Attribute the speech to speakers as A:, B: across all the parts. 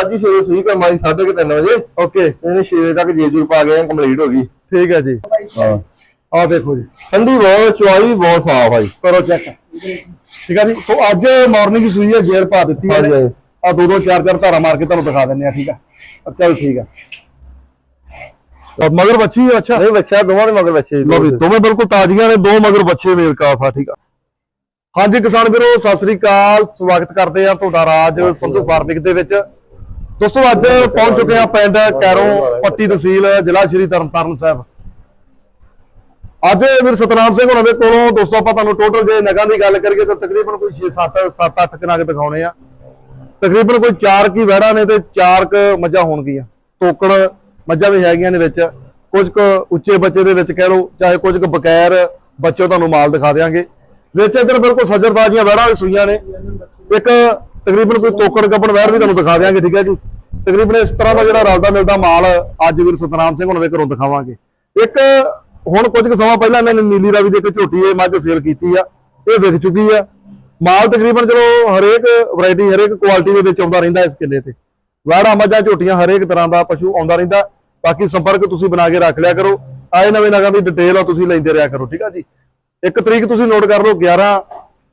A: ਅੱਜ ਹੀ ਸਵੇਰੇ ਸੂਈ ਕਰਮਾਈ 3:30 ਵਜੇ।
B: ਓਕੇ।
A: ਇਹਨੇ 6 ਵਜੇ ਤੱਕ ਜੇਜੂਰ ਪਾ ਗਏ ਕੰਪਲੀਟ ਹੋ ਗਈ।
B: ਠੀਕ ਹੈ ਜੀ।
A: ਹਾਂ।
B: ਆਹ ਦੇਖੋ ਜੀ।
A: ਠੰਡੀ ਬਹੁਤ ਚੁਆਈ ਬਹੁਤ ਸਾਫ਼ ਆ ਜੀ
B: ਕਰੋ ਚੈੱਕ ਠੀਕ ਹੈ ਜੀ। ਸੋ ਅੱਜ ਮਾਰਨਿੰਗ ਹੀ ਸੂਈ ਹੈ ਜੇਰ ਪਾ ਦਿੱਤੀ ਹੈ। ਆ ਦੋ ਦੋ ਚਾਰ ਚਾਰ ਧਾਰਾ ਮਾਰ ਕੇ ਤੁਹਾਨੂੰ ਦਿਖਾ ਦਿੰਨੇ ਆ ਠੀਕ ਆ ਚੱਲ ਠੀਕ ਆ ਮਗਰ ਬੱਚੀ ਅੱਛਾ?
A: ਨਹੀਂ ਬੱਚਾ ਦੋਵਾਂ ਦੇ ਮਗਰ ਬੱਚੇ।
B: ਦੋਵੇਂ ਬਿਲਕੁਲ ਤਾਜ਼ੀਆਂ ਨੇ ਦੋ ਮਗਰ ਬੱਚੇ ਵੇਲ ਕਾਫ ਆ ਠੀਕ ਆ। ਹਾਂਜੀ ਕਿਸਾਨ ਵੀਰੋ ਸਤਿ ਸ੍ਰੀ ਅਕਾਲ। ਸਵਾਗਤ ਕਰਦੇ ਆ ਤੁਹਾਡਾ ਰਾਜ ਸੰਧੂ ਫਾਰਮਿੰਗ ਦੇ ਵਿੱਚ। ਦੋਸਤੋ, ਅੱਜ ਪਹੁੰਚ ਚੁੱਕੇ ਆ ਪਿੰਡ ਕੈਰੋਂ ਪੱਟੀ ਤਹਿਸੀਲ, ਜ਼ਿਲ੍ਹਾ ਸ਼੍ਰੀ ਤਰਨਤਾਰਨ ਸਾਹਿਬ। ਅੱਜ ਵੀਰ ਸਤਨਾਮ ਸਿੰਘ ਹੋਣਾ ਦੇ ਕੋਲੋਂ ਦੋਸਤੋ, ਆਪਾਂ ਤੁਹਾਨੂੰ ਟੋਟਲ ਜੇ ਨਗਾਂ ਦੀ ਗੱਲ ਕਰੀਏ ਤਾਂ ਤਕਰੀਬਨ ਕੋਈ 6 7 7 8 ਕਨਾਗ ਦਿਖਾਉਣੇ ਆ। ਤਕਰੀਬਨ ਕੋਈ 4 ਕੀ ਵਹਿੜਾਂ ਨੇ ਤੇ 4 ਕ ਮੱਝਾਂ ਹੋਣਗੀਆਂ। ਤੋਕੜ ਮੱਝਾਂ ਵੀ ਹੈਗੀਆਂ ਨੇ ਵਿੱਚ। ਕੁਝ ਕੁ ਉੱਚੇ ਬੱਚੇ ਦੇ ਵਿੱਚ ਕਹਿ ਲਓ, ਚਾਹੇ ਕੁਝ ਕੁ ਬਗੈਰ ਬੱਚੇ ਤੁਹਾਨੂੰ ਮਾਲ ਦਿਖਾ ਦਿਆਂਗੇ। ਵਿੱਚ ਇੱਧਰ ਬਿਲਕੁਲ ਸੱਜਰਦਾਜੀਆਂ ਵਹਿੜਾਂ ਵੀ ਸੂਈਆਂ ਨੇ। ਇੱਕ ਤਕਰੀਬਨ ਕੋਈ ਤੋਕੜ ਕੱਪੜ ਵਹਿੜ ਵੀ ਤੁਹਾਨੂੰ ਦਿਖਾ ਦਿਆਂਗੇ, ਠੀਕ ਹੈ ਜੀ? ਤਕਰੀਬਨ ਇਸ ਤਰ੍ਹਾਂ ਦਾ ਜਿਹੜਾ ਰਲਦਾ ਮਿਲਦਾ ਮਾਲ ਅੱਜ ਵੀਰ ਸਤਨਾਮ ਸਿੰਘ ਹੁਣਾਂ ਦੇ ਘਰੋਂ ਦਿਖਾਵਾਂਗੇ। ਇੱਕ ਹੁਣ ਕੁਝ ਕੁ ਸਮਾਂ ਪਹਿਲਾਂ ਇਹਨਾਂ ਨੇ ਨੀਲੀ ਰਾਵੀ ਦੇ ਇੱਕ ਝੋਟੀ ਇਹ ਮੱਝ ਸੇਲ ਕੀਤੀ ਆ, ਇਹ ਵਿਕ ਚੁੱਕੀ ਆ। ਮਾਲ ਤਕਰੀਬਨ ਚਲੋ ਹਰੇਕ ਵੈਰਾਈਟੀ ਹਰੇਕ ਕੁਆਲਿਟੀ ਦੇ ਵਿੱਚ ਆਉਂਦਾ ਰਹਿੰਦਾ ਇਸ ਕਿੱਲੇ ਤੇ। ਵਾੜਾ ਮੱਝਾਂ, ਝੋਟੀਆਂ ਹਰੇਕ ਤਰ੍ਹਾਂ ਦਾ ਪਸ਼ੂ ਆਉਂਦਾ ਰਹਿੰਦਾ। ਬਾਕੀ ਸੰਪਰਕ ਤੁਸੀਂ ਬਣਾ ਕੇ ਰੱਖ ਲਿਆ ਕਰੋ। ਆਏ ਨਵੇਂ ਨਗਾਂ ਦੀ ਡਿਟੇਲ ਆ, ਤੁਸੀਂ ਲੈਂਦੇ ਰਿਹਾ ਕਰੋ, ਠੀਕ ਆ ਜੀ? ਇੱਕ ਤਰੀਕ ਤੁਸੀਂ ਨੋਟ ਕਰ ਲਓ 11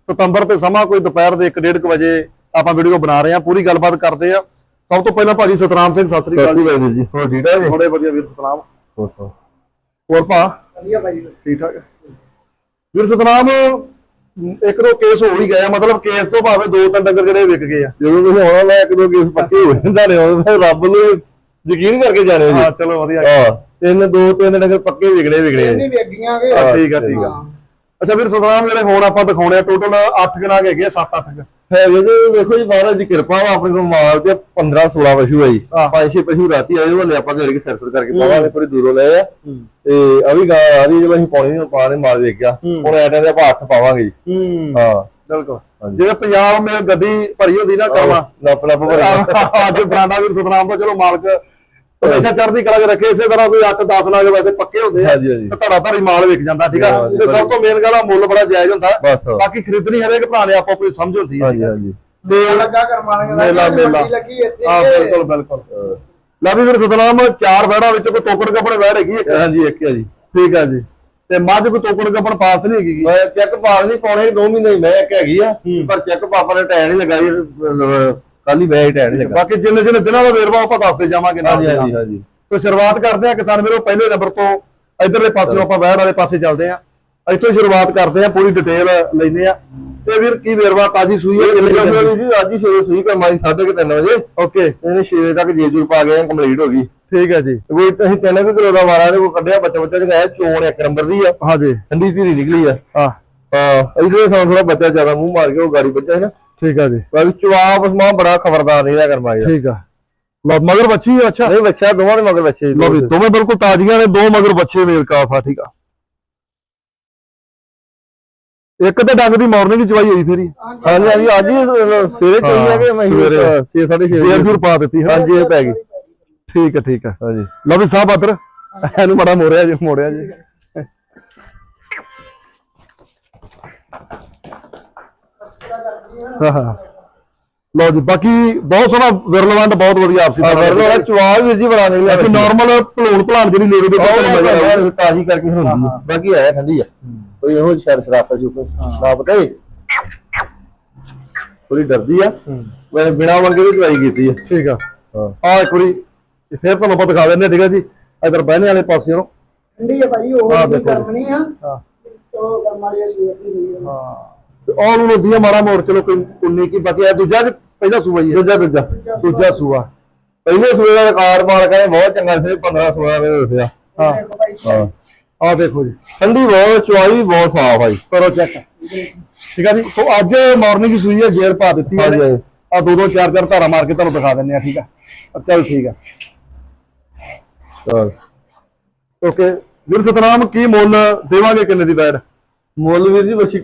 B: ਸਤੰਬਰ ਤੇ ਸਮਾਂ, ਕੋਈ ਦੁਪਹਿਰ ਦੇ 1:30 ਵਜੇ ਆਪਾਂ ਵੀਡੀਓ ਬਣਾ ਰਹੇ ਹਾਂ ਪੂਰੀ ਗੱਲਬਾਤ ਕਰਦੇ ਆ ਸਭ ਤੋਂ ਪਹਿਲਾਂ ਭਾਜੀ ਸਤਨਾਮ ਸਿੰਘ ਸਤਿ ਸ੍ਰੀ ਅਕਾਲ
A: ਅਕਾਲ ਜੀ। ਹੋਰ ਠੀਕ ਠਾਕ ਜੀ?
B: ਬੜੇ ਵਧੀਆ ਵੀਰ ਸਤਨਾਮ।
A: ਹੋਰ ਸੁਣਾਓ।
B: ਹੋਰ ਭਾ?
C: ਵਧੀਆ ਭਾਈ
B: ਠੀਕ ਠਾਕ। ਹੈ। ਵੀਰ ਸਤਨਾਮ ਇੱਕ ਦੋ ਕੇਸ ਹੋ ਹੀ ਗਿਆ ਮਤਲਬ ਕੇਸ ਤੋਂ ਭਾਵੇਂ ਦੋ ਤਿੰਨ ਡੰਗਰ ਜਿਹੜੇ ਵਿਕ ਗਏ ਆ।
A: ਜਦੋਂ ਤੁਸੀਂ ਆਉਣਾ ਮੈਂ ਇੱਕ ਦੋ ਕੇਸ ਪੱਕੇ ਹੋ ਜਾਂਦੇ ਨੇ। ਉਹ ਰੱਬ ਨੂੰ ਯਕੀਨ ਕਰਕੇ ਜਾਣੇ
B: ਹਾਂ
A: ਜੀ
B: ਚਲੋ ਵਧੀਆ।
A: ਹਾਂ। ਤਿੰਨ ਦੋ ਤਿੰਨ ਨਗਰ ਪੱਕੇ ਵਿਗੜੇ ਵਿਗੜੇ
C: ਨਹੀਂ ਵੇਗੀਆਂ
B: ਹਾਂ, ਠੀਕ ਆ ਠੀਕ ਆ। ਅੱਛਾ ਵੀਰ ਸਤਨਾਮ ਜਿਹੜੇ ਹੁਣ ਆਪਾਂ ਦਿਖਾਉਣੇ ਆ ਟੋਟਲ 8 ਕਿਨਾਗ ਹੈਗੇ ਆ 7-8
A: ਹੈ ਜੀ ਵੇਖੋ ਜੀ ਮਹਾਰਾਜ ਦੀ ਕਿਰਪਾ ਵਾ ਆਪਣੇ ਕੋਲ ਮਾਲ ਤੇ 15 16 ਪਸ਼ੂ ਆ ਜੀ।
B: ਹਾਂ।
A: ਪੰਜ ਛੇ ਪਸ਼ੂ ਰਾਤੀ ਆਏ ਵਾਲੇ ਆਪਾਂ ਜਿਹੜੇ ਸਰਸਰ ਕਰਕੇ ਪਾਵਾਂਗੇ ਥੋੜੀ ਦੂਰੋਂ ਲਏ ਆ। ਤੇ ਆ ਵੀ ਗਾਂ ਆ ਰਹੀ ਜਦੋਂ ਅਸੀਂ ਪਾਣੀ ਨੂੰ ਪਾਣੇ ਮਾਲ ਵੇਖ ਗਿਆ।
B: ਹੂੰ।
A: ਹੁਣ ਐਟਾਂ ਦੇ ਆਪਾਂ 8 ਪਾਵਾਂਗੇ ਜੀ।
B: ਹੂੰ।
A: ਹਾਂ।
B: ਬਿਲਕੁਲ। ਜਿਵੇਂ ਪੰਜਾਬ ਮੇ ਗੱਡੀ ਭਰੀ ਹੁੰਦੀ ਨਾ ਕਰਮਾ
A: ਲੱਪ ਲੱਪ ਭਰੇ।
B: ਅੱਜ ਬਰਾਂਡਾ ਵੀਰ ਸਤਨਾਮ ਦਾ ਚਲੋ ਮਾਲਕ ਹਮੇਸ਼ਾ ਚੜ੍ਹਦੀ ਕਲਾ 'ਚ ਰੱਖੇ ਇਸੇ ਤਰ੍ਹਾਂ ਕੋਈ 8-10 ਨਾਲ ਵੈਸੇ ਪੱਕੇ ਹੁੰਦੇ ਆ।
A: ਹਾਂਜੀ, ਹਾਂਜੀ।
B: ਤੇ ਧੜਾ ਧੜੀ ਮਾਲ ਵਿਕ ਜਾਂਦਾ ਠੀਕ ਆ?
A: ਹਾਂਜੀ,
B: ਤੇ ਸਭ ਤੋਂ ਮੇਨ ਗੱਲ ਆ ਮੁੱਲ ਬੜਾ ਜਾਇਜ਼ ਹੁੰਦਾ।
A: ਬਸ।
B: ਬਾਕੀ ਖਰੀਦਣੀ ਹਰੇਕ ਭਰਾ ਨੇ ਆਪੋ ਆਪਣੀ ਸਮਝ ਹੁੰਦੀ ਹੈ
A: ਹਾਂਜੀ ਹਾਂਜੀ।
B: ਤੇ
C: ਲੱਗਾ ਕਰਮਾਲੀਆਂ ਦਾ
B: ਮੇਲਾ ਮੇਲਾ।
C: ਲੱਗੀ ਇੱਥੇ
B: ਹਾਂ ਬਿਲਕੁਲ ਬਿਲਕੁਲ। ਲੈ ਵੀ ਫਿਰ ਸਤਨਾਮ ਚਾਰ ਵਹਿੜਾਂ ਵਿੱਚ ਕੋਈ ਟੋਕੜ ਕੱਪੜੇ ਵਹਿੜ ਹੈਗੀ ਇੱਕ
A: ਹਾਂਜੀ ਇੱਕ ਆ ਜੀ।
B: ਠੀਕ ਆ ਜੀ। ਤੇ ਮੱਝ ਕੋਈ ਟੋਕੜ ਕੱਪੜ ਪਾਸ ਨਹੀਂ ਹੈਗੀ। ਗੀ।
A: ਮੈਂ ਚੈੱਕ ਪਾਸ ਨਹੀਂ ਪਾਉਣੇ 2 ਮਹੀਨੇ ਹੀ ਮੈਂ ਇੱਕ ਹੈਗੀ ਆ। ਪਰ ਚੈੱਕ ਪਾਪਾ ਨੇ ਟਾਈਮ ਨਹੀਂ ਲਗਾਈ ਕੱਲ ਹੀ ਟਾਈਮ ਨਹੀਂ ਲੱਗਾ
B: ਬਾਕੀ ਜਿੰਨੇ ਜਿੰਨੇ ਦਿਨਾਂ ਦਾ ਵੇਰਵਾ ਆਪਾਂ ਦੱਸਦੇ ਜਾਵਾਂਗੇ ਨਾਲ
A: ਹਾਂਜੀ। ਹਾਂਜੀ ਹਾਂਜੀ।
B: ਤੋ ਸ਼ੁਰੂਆਤ ਕਰਦੇ ਆ ਕਿਸਾਨ ਵੀਰੋ ਪਹਿਲੇ ਨੰਬਰ ਤੋਂ ਇਧਰਲੇ ਪਾਸਿਓਂ ਆਪਾਂ ਵਹਿੜ ਵਾਲੇ ਪਾਸੇ ਚੱਲਦੇ ਆ ਇੱਥੋਂ ਸ਼ੁਰੂਆਤ ਕਰਦੇ ਆ ਪੂਰੀ ਡਿਟੇਲ ਲੈਨੇ ਆ ਤੇ ਵੀਰ ਕੀ ਵੇਰਵਾ ਤਾਜੀ ਸੂਈ ਹੈ ਕਿੰਨੇ?
A: ਜੀ ਅੱਜ ਹੀ ਸਵੇਰੇ ਸੂਈ ਕਰਮਾਈ 3:30 ਵਜੇ।
B: ਓਕੇ।
A: ਇਹਨੇ 6 ਵਜੇ ਤੱਕ ਜੇਜੂਰ ਪਾ ਗਏ ਕੰਪਲੀਟ ਹੋ ਗਈ।
B: ਠੀਕ ਹੈ ਜੀ।
A: ਕੋਈ ਅਸੀਂ ਤਿੰਨ ਕੁ ਕਿਲੋ ਦਾ ਵਾਰਾ ਨੇ ਕੋ ਕੱਢਿਆ ਬੱਚਾ ਬੱਚਾ ਜਗਾਇਆ ਚੋਣ ਇੱਕ ਨੰਬਰ ਦੀ ਆ।
B: ਹਾਂਜੀ
A: ਠੰਡੀ ਧੀਰੀ ਨਿਕਲੀ ਆ।
B: ਹਾਂ।
A: ਹਾਂ ਇਧਰੇ ਸਾਨੂੰ ਥੋੜਾ ਬੱਚਾ ਜ਼ਿਆਦਾ ਮੂੰਹ ਮਾਰ ਕੇ ਉਹ ਗਾੜੀ ਬੱਚਾ ਹੈ ਨਾ।
B: ਠੀਕ ਹੈ ਜੀ।
A: ਬਾਕੀ ਚਵਾਪ ਉਸਮਾ ਬੜਾ ਖਬਰਦਾਰ ਰਿਹਾ ਕਰਮਾਈ ਦਾ।
B: ਠੀਕ ਆ। ਲਓ ਮਗਰ ਬੱਚੀ ਅੱਛਾ।
A: ਨਹੀਂ ਬੱਚਾ ਦੋਵਾਂ ਦੇ ਮਗਰ ਬੱਚੇ
B: ਲਓ ਵੀ ਦੋਵੇਂ ਬਿਲਕੁਲ ਤਾਜ਼ੀਆਂ ਨੇ ਦੋ ਮਗਰ ਬੱਚੇ ਵੇਲ ਕਾਫਾ ਠੀਕ ਆ। ਇੱਕ ਤੇ ਡੰਗ ਦੀ ਮਾਰਨਿੰਗ ਚਵਾਈ ਹੋਈ ਫੇਰੀ
A: ਹਾਂਜੀ ਹਾਂਜੀ ਅੱਜ ਹੀ ਸਵੇਰੇ ਚੋਈ ਆ ਕਿ ਮੈਂ
B: ਸਵੇਰੇ।
A: 6 6:30
B: ਫੇਰ ਫਿਰ ਪਾ ਦਿੱਤੀ ਹੈ
A: ਹਾਂਜੀ ਇਹ ਪੈ ਗਈ।
B: ਠੀਕ ਹੈ ਠੀਕ ਹੈ
A: ਹਾਂਜੀ।
B: ਲਓ ਵੀ ਸਾਹਿਬ ਅਦਰ ਇਹਨੂੰ ਮੜਾ ਮੋੜਿਆ ਜੀ ਮੋੜਿਆ ਜੀ। ਹਾਂ ਹਾਂ। ਲਓ ਜੀ ਬਾਕੀ ਬਹੁਤ ਸੋਹਣਾ ਵਿਰਲਵੰਡ ਬਹੁਤ ਵਧੀਆ ਆਪਸੀ
A: ਆ ਲੋ ਚਵਾਲ ਵੀਰ ਜੀ ਬਣਾ ਨਹੀਂ
B: ਬਾਕੀ ਨਾਰਮਲ ਭਲੂਣ ਭਲਾਣ ਜਿਹੜੀ ਲੇਵੇ ਦੇ ਬਹੁਤ ਮਜ਼ਾ ਆਉਂਦਾ
A: ਤਾਜ਼ੀ ਕਰਕੇ ਹੁੰਦੀ ਆ ਬਾਕੀ ਆਇਆ ਠੰਡੀ ਆ ਕੋਈ ਇਹੋ ਸ਼ਰ ਸ਼ਰਾਪਾ ਜੀ ਕੋਈ ਨਾ ਪਤਾ ਹੀ ਥੋੜੀ ਡਰਦੀ ਆ। ਮੈਂ ਬਿਨਾ ਮੰਗੇ ਦੀ ਦਵਾਈ ਕੀਤੀ ਆ
B: ਠੀਕ ਆ। ਆ ਇੱਕ ਵਾਰੀ ਫੇਰ ਤੁਹਾਨੂੰ ਆਪਾਂ ਦਿਖਾ ਦਿੰਦੇ ਠੀਕ ਆ ਜੀ। ਇਧਰ ਬਹਿਣੇ ਵਾਲੇ ਪਾਸਿਓਂ
C: ਠੰਡੀ ਹੈ ਭਾਈ ਉਹ। ਕਰਮਣੀ ਆ
B: ਹਾਂ
C: ਦੀ ਹੋਈ ਆ।
B: ਹਾਂ। ਤੇ ਆਲ ਨੂੰ ਵਧੀਆ ਮਾੜਾ ਮੋੜ ਚਲੋ ਕੋਈ ਉਨੀ ਕੀ ਬਾਕੀ ਇਹ ਦੂਜਾ ਕਿ ਪਹਿਲਾ ਸੂਆ ਹੀ ਹੈ।
A: ਦੂਜਾ ਦੂਜਾ।
B: ਦੂਜਾ ਸੂਆ।
A: ਪਹਿਲੇ ਸੂਏ ਦਾ ਰਿਕਾਰਡ ਮਾਲਕਾਂ ਨੇ ਬਹੁਤ ਚੰਗਾ ਸੀ 15 16 ਨੇ ਦੱਸਿਆ।
B: ਹਾਂ
A: ਹਾਂ।
B: ਆ ਦੇਖੋ ਜੀ
A: ਠੰਡੀ ਬਹੁਤ ਚੁਆਈ ਬਹੁਤ ਸਾਫ਼ ਆ ਜੀ।
B: ਕਰੋ ਚੈੱਕ ਠੀਕ ਆ ਜੀ? ਸੋ ਅੱਜ ਮਾਰਨਿੰਗ ਹੀ ਸੂਈ ਹੈ ਜੇਰ ਪਾ ਦਿੱਤੀ ਹੈ। ਆ ਦੋ ਦੋ ਚਾਰ ਚਾਰ ਧਾਰਾ ਮਾਰ ਕੇ ਤੁਹਾਨੂੰ ਦਿਖਾ ਦਿੰਨੇ ਆ ਠੀਕ ਆ? ਆ ਚੱਲ ਠੀਕ ਆ। ਓਕੇ ਵੀਰ ਸਤਨਾਮ ਕੀ ਮੁੱਲ ਦੇਵਾਂਗੇ ਕਿੰਨੇ ਦੀ ਬੈਡ?
A: ਮੁੱਲ ਵੀਰ ਜੀ ਵਸੀ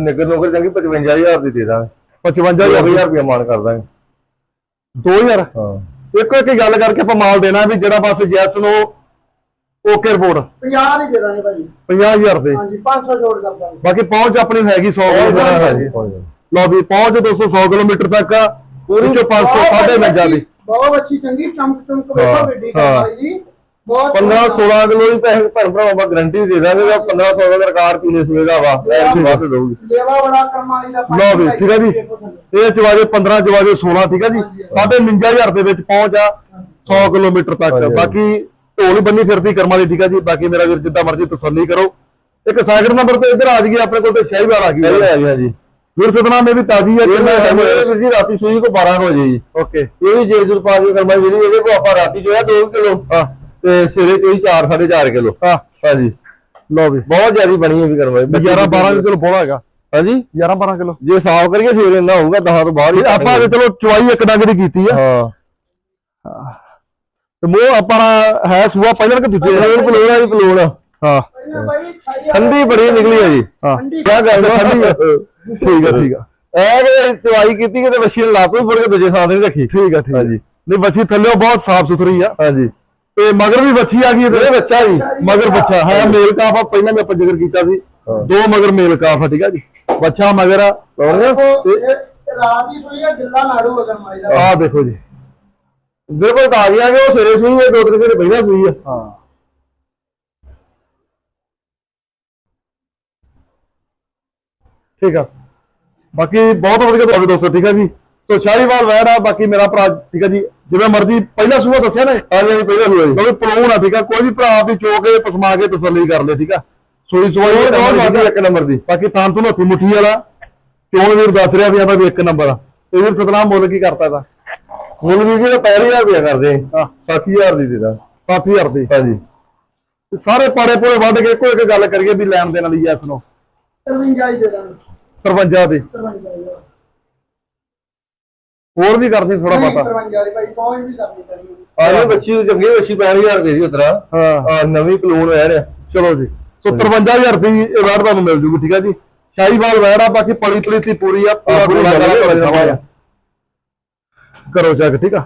A: ਨਗਰ ਨੌਕਰ ਚੰਗੀ 55000 ਦੀ ਦੇ ਦਾਂਗੇ।
B: 55000
A: 20000 ਰੁਪਏ ਮਾਨ ਕਰ ਦਾਂਗੇ।
B: 2000
A: ਹਾਂ।
B: ਇੱਕੋ ਇੱਕ ਗੱਲ ਕਰਕੇ ਆਪਾਂ ਮਾਲ ਦੇਣਾ ਵੀ ਜਿਹੜਾ ਬਸ ਜੈਸ ਨੂੰ ਓਕੇ ਰਿਪੋਰਟ
C: 50 ਦੀ ਦੇ ਦਾਂਗੇ ਭਾਈ
B: 50000 ਰੁਪਏ।
C: ਹਾਂਜੀ 500 ਜੋੜ ਕਰ ਦਾਂਗੇ।
B: ਬਾਕੀ ਪਹੁੰਚ ਆਪਣੀ ਹੈਗੀ 100 ਕਿਲੋਮੀਟਰ। ਹੈ ਜੀ ਲਓ ਵੀ ਪਹੁੰਚ 200 100 ਕਿਲੋਮੀਟਰ ਤੱਕ। ਆ ਪੂਰੀ 500 ਸਾਢੇ ਪੰਜਾਂ ਦੀ।
C: ਬਹੁਤ ਅੱਛੀ ਚੰਗੀ ਚਮਕ ਚਮਕ ਵੇਖੋ
A: ਹਾਂ,
C: ਗੱਡੀ
A: ਹਾਂ।
C: ਕਰਮਾਲੀ ਦੀ ਬਹੁਤ
A: 15 16 ਕਿਲੋ ਦੀ ਪੈਸੇ ਭੈਣ ਭਰਾਵਾਂ ਆਪਾਂ ਗਾਰੰਟੀ ਦੇ ਦਾਂਗੇ ਜਾਂ 15 16 ਦਾ ਰਿਕਾਰਡ ਪੀਲੇ ਸੂਏ ਦਾ ਵਾ ਐਰ ਵੱਧ ਦਊਗੀ।
C: ਦੇਵਾ ਬੜਾ ਕਰਮਾਲੀ ਦਾ
B: ਲਓ ਵੀ, ਠੀਕ ਹੈ ਜੀ। ਇਹ ਚਵਾਜੇ 15 ਚਵਾਜੇ 16 ਠੀਕ ਹੈ ਜੀ। ਸਾਢੇ 59000 ਦੇ ਵਿੱਚ ਪਹੁੰਚ ਆ 100 ਕਿਲੋਮੀਟਰ ਤੱਕ। ਬਾਕੀ ਢੋਲ ਬੰਨੀ ਫਿਰਦੀ ਕਰਮਾਂ ਦੀ ਠੀਕ ਹੈ ਜੀ। ਬਾਕੀ ਮੇਰਾ ਵੀਰ ਜਿੱਦਾਂ ਮਰਜ਼ੀ ਤਸੱਲੀ ਕਰੋ। ਇੱਕ ਸੈਕਿੰਡ ਨੰਬਰ ਤੇ ਇੱਧਰ ਆ ਜੀਏ ਆਪਣੇ ਕੋਲ ਤੇ ਸ਼ਾਹੀਵਾਲ ਆ ਗਈ।
A: ਸਹੀ ਆ ਗਿਆ ਜੀ।
B: ਵੀਰ ਸਤਨਾਮ ਇਹ ਵੀ ਤਾਜ਼ੀ ਹੈ ਕਿੰਨਾ ਟਾਈਮ ਹੋਇਆ
A: ਵੀਰ ਜੀ ਰਾਤੀ ਸੂਈ ਕੋ 12 ਵਜੇ ਜੀ।
B: ਓਕੇ।
A: ਇਹ ਵੀ ਜੇ ਜੁਰ ਪਾ ਕੇ ਕਰਮਾ ਜਿਹੜੀ ਇਹਦੇ ਕੋ ਆਪਾਂ ਰਾਤੀ ਚੋਇਆ 2 ਕਿਲੋ।
B: ਹਾਂ।
A: ਤੇ ਸਵੇਰੇ ਚੋਈ 4 4.5 ਕਿਲੋ।
B: ਹਾਂ।
A: ਹਾਂਜੀ।
B: ਲਓ ਵੀ।
A: ਬਹੁਤ ਜ਼ਿਆਦਾ ਬਣੀ ਹੈ ਵੀ ਕਰਮਾ
B: 11 12 ਕਿਲੋ ਬੋਲਾ ਹੈਗਾ।
A: ਹਾਂਜੀ?
B: 11 12 ਕਿਲੋ।
A: ਜੇ ਸਾਫ਼ ਕਰੀਏ ਫੇਰ ਇੰਨਾ ਹੋਊਗਾ 10 ਤੋਂ ਬਾਹਰ ਹੀ
B: ਆਪਾਂ ਤੇ ਚਲੋ ਚਵਾਈ ਇੱਕ ਡੰਗ ਦੀ ਕੀਤੀ ਆ।
A: ਹਾਂ।
B: ਤੇ ਮੋਹ ਆਪਾਂ ਹੈ ਸੂਆ ਪਹਿਲਾਂ ਕਿ ਦੂਜੇ
A: ਪਲੋਣਾ ਜੀ ਪਲੋਣਾ
B: ਹਾਂ।
A: ਠੰਡੀ ਬੜੀ ਨਿਕਲੀ ਹੈ ਜੀ।
B: ਹਾਂ।
C: ਠੰਡੀ
A: ਕਿਆ ਗੱਲ
B: ਠੰਡੀ ਆ।
A: ਹੈ
B: ਠੀਕ ਆ ਠੀਕ ਆ।
A: ਐ ਕਿ ਚਵਾਈ ਕੀਤੀ ਕਿਤੇ ਮੱਛੀ ਨੇ ਲਾਤੋਂ ਫੜ ਕੇ ਦੂਜੇ ਥਾਂ ਤੇ ਨੀ ਰੱਖੀ।
B: ਠੀਕ ਆ ਠੀਕ ਆ।
A: ਹਾਂਜੀ।
B: ਨਹੀਂ ਬੱਚੀ ਥੱਲੇ ਬਹੁਤ ਸਾਫ਼ ਸੁਥਰੀ ਆ।
A: ਹਾਂਜੀ।
B: ਤੇ ਮਗਰ ਵੀ ਬੱਚੀ ਆ ਗਈ
A: ਇਹ ਬੱਚਾ ਜੀ।
B: ਮਗਰ ਬੱਚਾ ਹੈ ਮੇਲ ਕਾਫ ਆ ਪਹਿਲਾਂ ਵੀ ਆਪਾਂ ਜ਼ਿਕਰ ਕੀਤਾ ਸੀ। ਦੋ ਮਗਰ ਮੇਲ ਕਾਫ ਆ ਠੀਕ ਆ ਜੀ। ਬੱਚਾ ਮਗਰ ਆ।
C: ਇਹ ਰਾਤ ਦੀ ਸੋਈ ਆ ਗਿੱਲਾ ਨਾੜੂ ਆ ਕਰਮਾਲੀ ਦਾ।
B: ਆਹ ਦੇਖੋ ਜੀ।
A: ਬਿਲਕੁਲ ਤਾਜ਼ੀ ਆ ਕਿ ਉਹ ਸਿਰੇ ਸੂਈ ਹੈ ਦੋ ਤਿੰਨ ਪਹਿਲਾਂ ਸੂਈ ਹਾਂ।
B: ਠੀਕ ਆ। ਬਾਕੀ ਬਹੁਤ ਵਧੀਆ ਤੁਹਾਡੇ ਦੋਸਤੋ ਠੀਕ ਆ ਜੀ। ਤੋ ਸ਼ਾਹੀਵਾਲ ਵੈੜ ਆ ਬਾਕੀ ਮੇਰਾ ਭਰਾ ਠੀਕ ਆ ਜੀ। ਜਿਵੇਂ ਮਰਜ਼ੀ ਪਹਿਲਾ ਸੂਆ ਦੱਸਿਆ ਨਾ
A: ਹਾਂਜੀ ਹਾਂਜੀ ਪਹਿਲਾਂ ਸੂਈ
B: ਕੋਈ ਪਲੂਣ ਆ ਠੀਕ ਆ ਕੋਈ ਵੀ ਭਰਾ ਆਪਦੀ ਚੋ ਕੇ ਪਸਮਾ ਕੇ ਤਸੱਲੀ ਕਰ ਲੈ ਠੀਕ ਆ। ਸੋਈ
A: ਬਹੁਤ ਵਧੀਆ ਇੱਕ ਨੰਬਰ ਦੀ?
B: ਬਾਕੀ ਤਾਂ ਤੋਂ ਹੱਥੀ ਮੁੱਠੀ ਵਾਲਾ ਕਿਉਂ ਵੀਰ ਦੱਸ ਰਿਹਾ ਵੀ ਆਪਾਂ ਵੀ ਇੱਕ ਨੰਬਰ ਆ। ਤੇ ਵੀਰ ਸਤਨਾਮ ਮੁੱਲ ਕੀ ਕਰਤਾ ਇਹਦਾ?
A: ਹੁਣ ਵੀ ਜੀ ਦਾ 65000 ਰੁਪਇਆ ਕਰਦੇ
B: ਹਾਂ।
A: 60000 ਦੀ ਦੇ ਦਾਂ।
B: 60000 ਦੀ।
A: ਹਾਂਜੀ।
B: ਤੇ ਸਾਰੇ ਪਾੜੇ ਪੂਰੇ ਵੱਢ ਕੇ ਕੋਈ ਇੱਕ ਗੱਲ ਕਰੀਏ ਵੀ ਲੈਣ ਦੇਣ ਵਾਲੀ ਐਸ ਨੂੰ।
C: 53 ਹੀ ਦੇ ਦਾਂਗੇ।
B: 53 ਦੀ।
C: 53
B: ਹੋਰ ਵੀ ਕਰਦੇ ਥੋੜਾ ਪਤਾ
C: 53 ਵਾਲੀ ਭਾਈ ਪਹੁੰਚ ਵੀ ਕਰਨੀ ਪੈਣੀ
A: ਆਹ ਬੱਚੀ ਨੂੰ ਚੰਗੀ ਬੱਚੀ 65000 ਰੁਪਏ ਦੀ ਉਤਰਾ।
B: ਹਾਂ।
A: ਆ ਨਵੀਂ ਕਲੂਨ ਹੈ ਰਿਹਾ
B: ਚਲੋ ਜੀ। ਸੋ 53000 ਦੀ ਇਹ ਵੈੜ ਤੁਹਾਨੂੰ ਮਿਲ ਜੂਗੀ ਠੀਕ ਆ ਜੀ? ਸ਼ਾਹੀਵਾਲ ਵੈੜ ਆ ਬਾਕੀ ਪਲੀ ਪਲੀਤੀ ਪੂਰੀ ਆ ਪੂਰਾ
A: ਪੂਰੀ ਹੈ,
B: ਕਰਾ ਕਰੋ ਚੈੱਕ ਠੀਕ ਆ?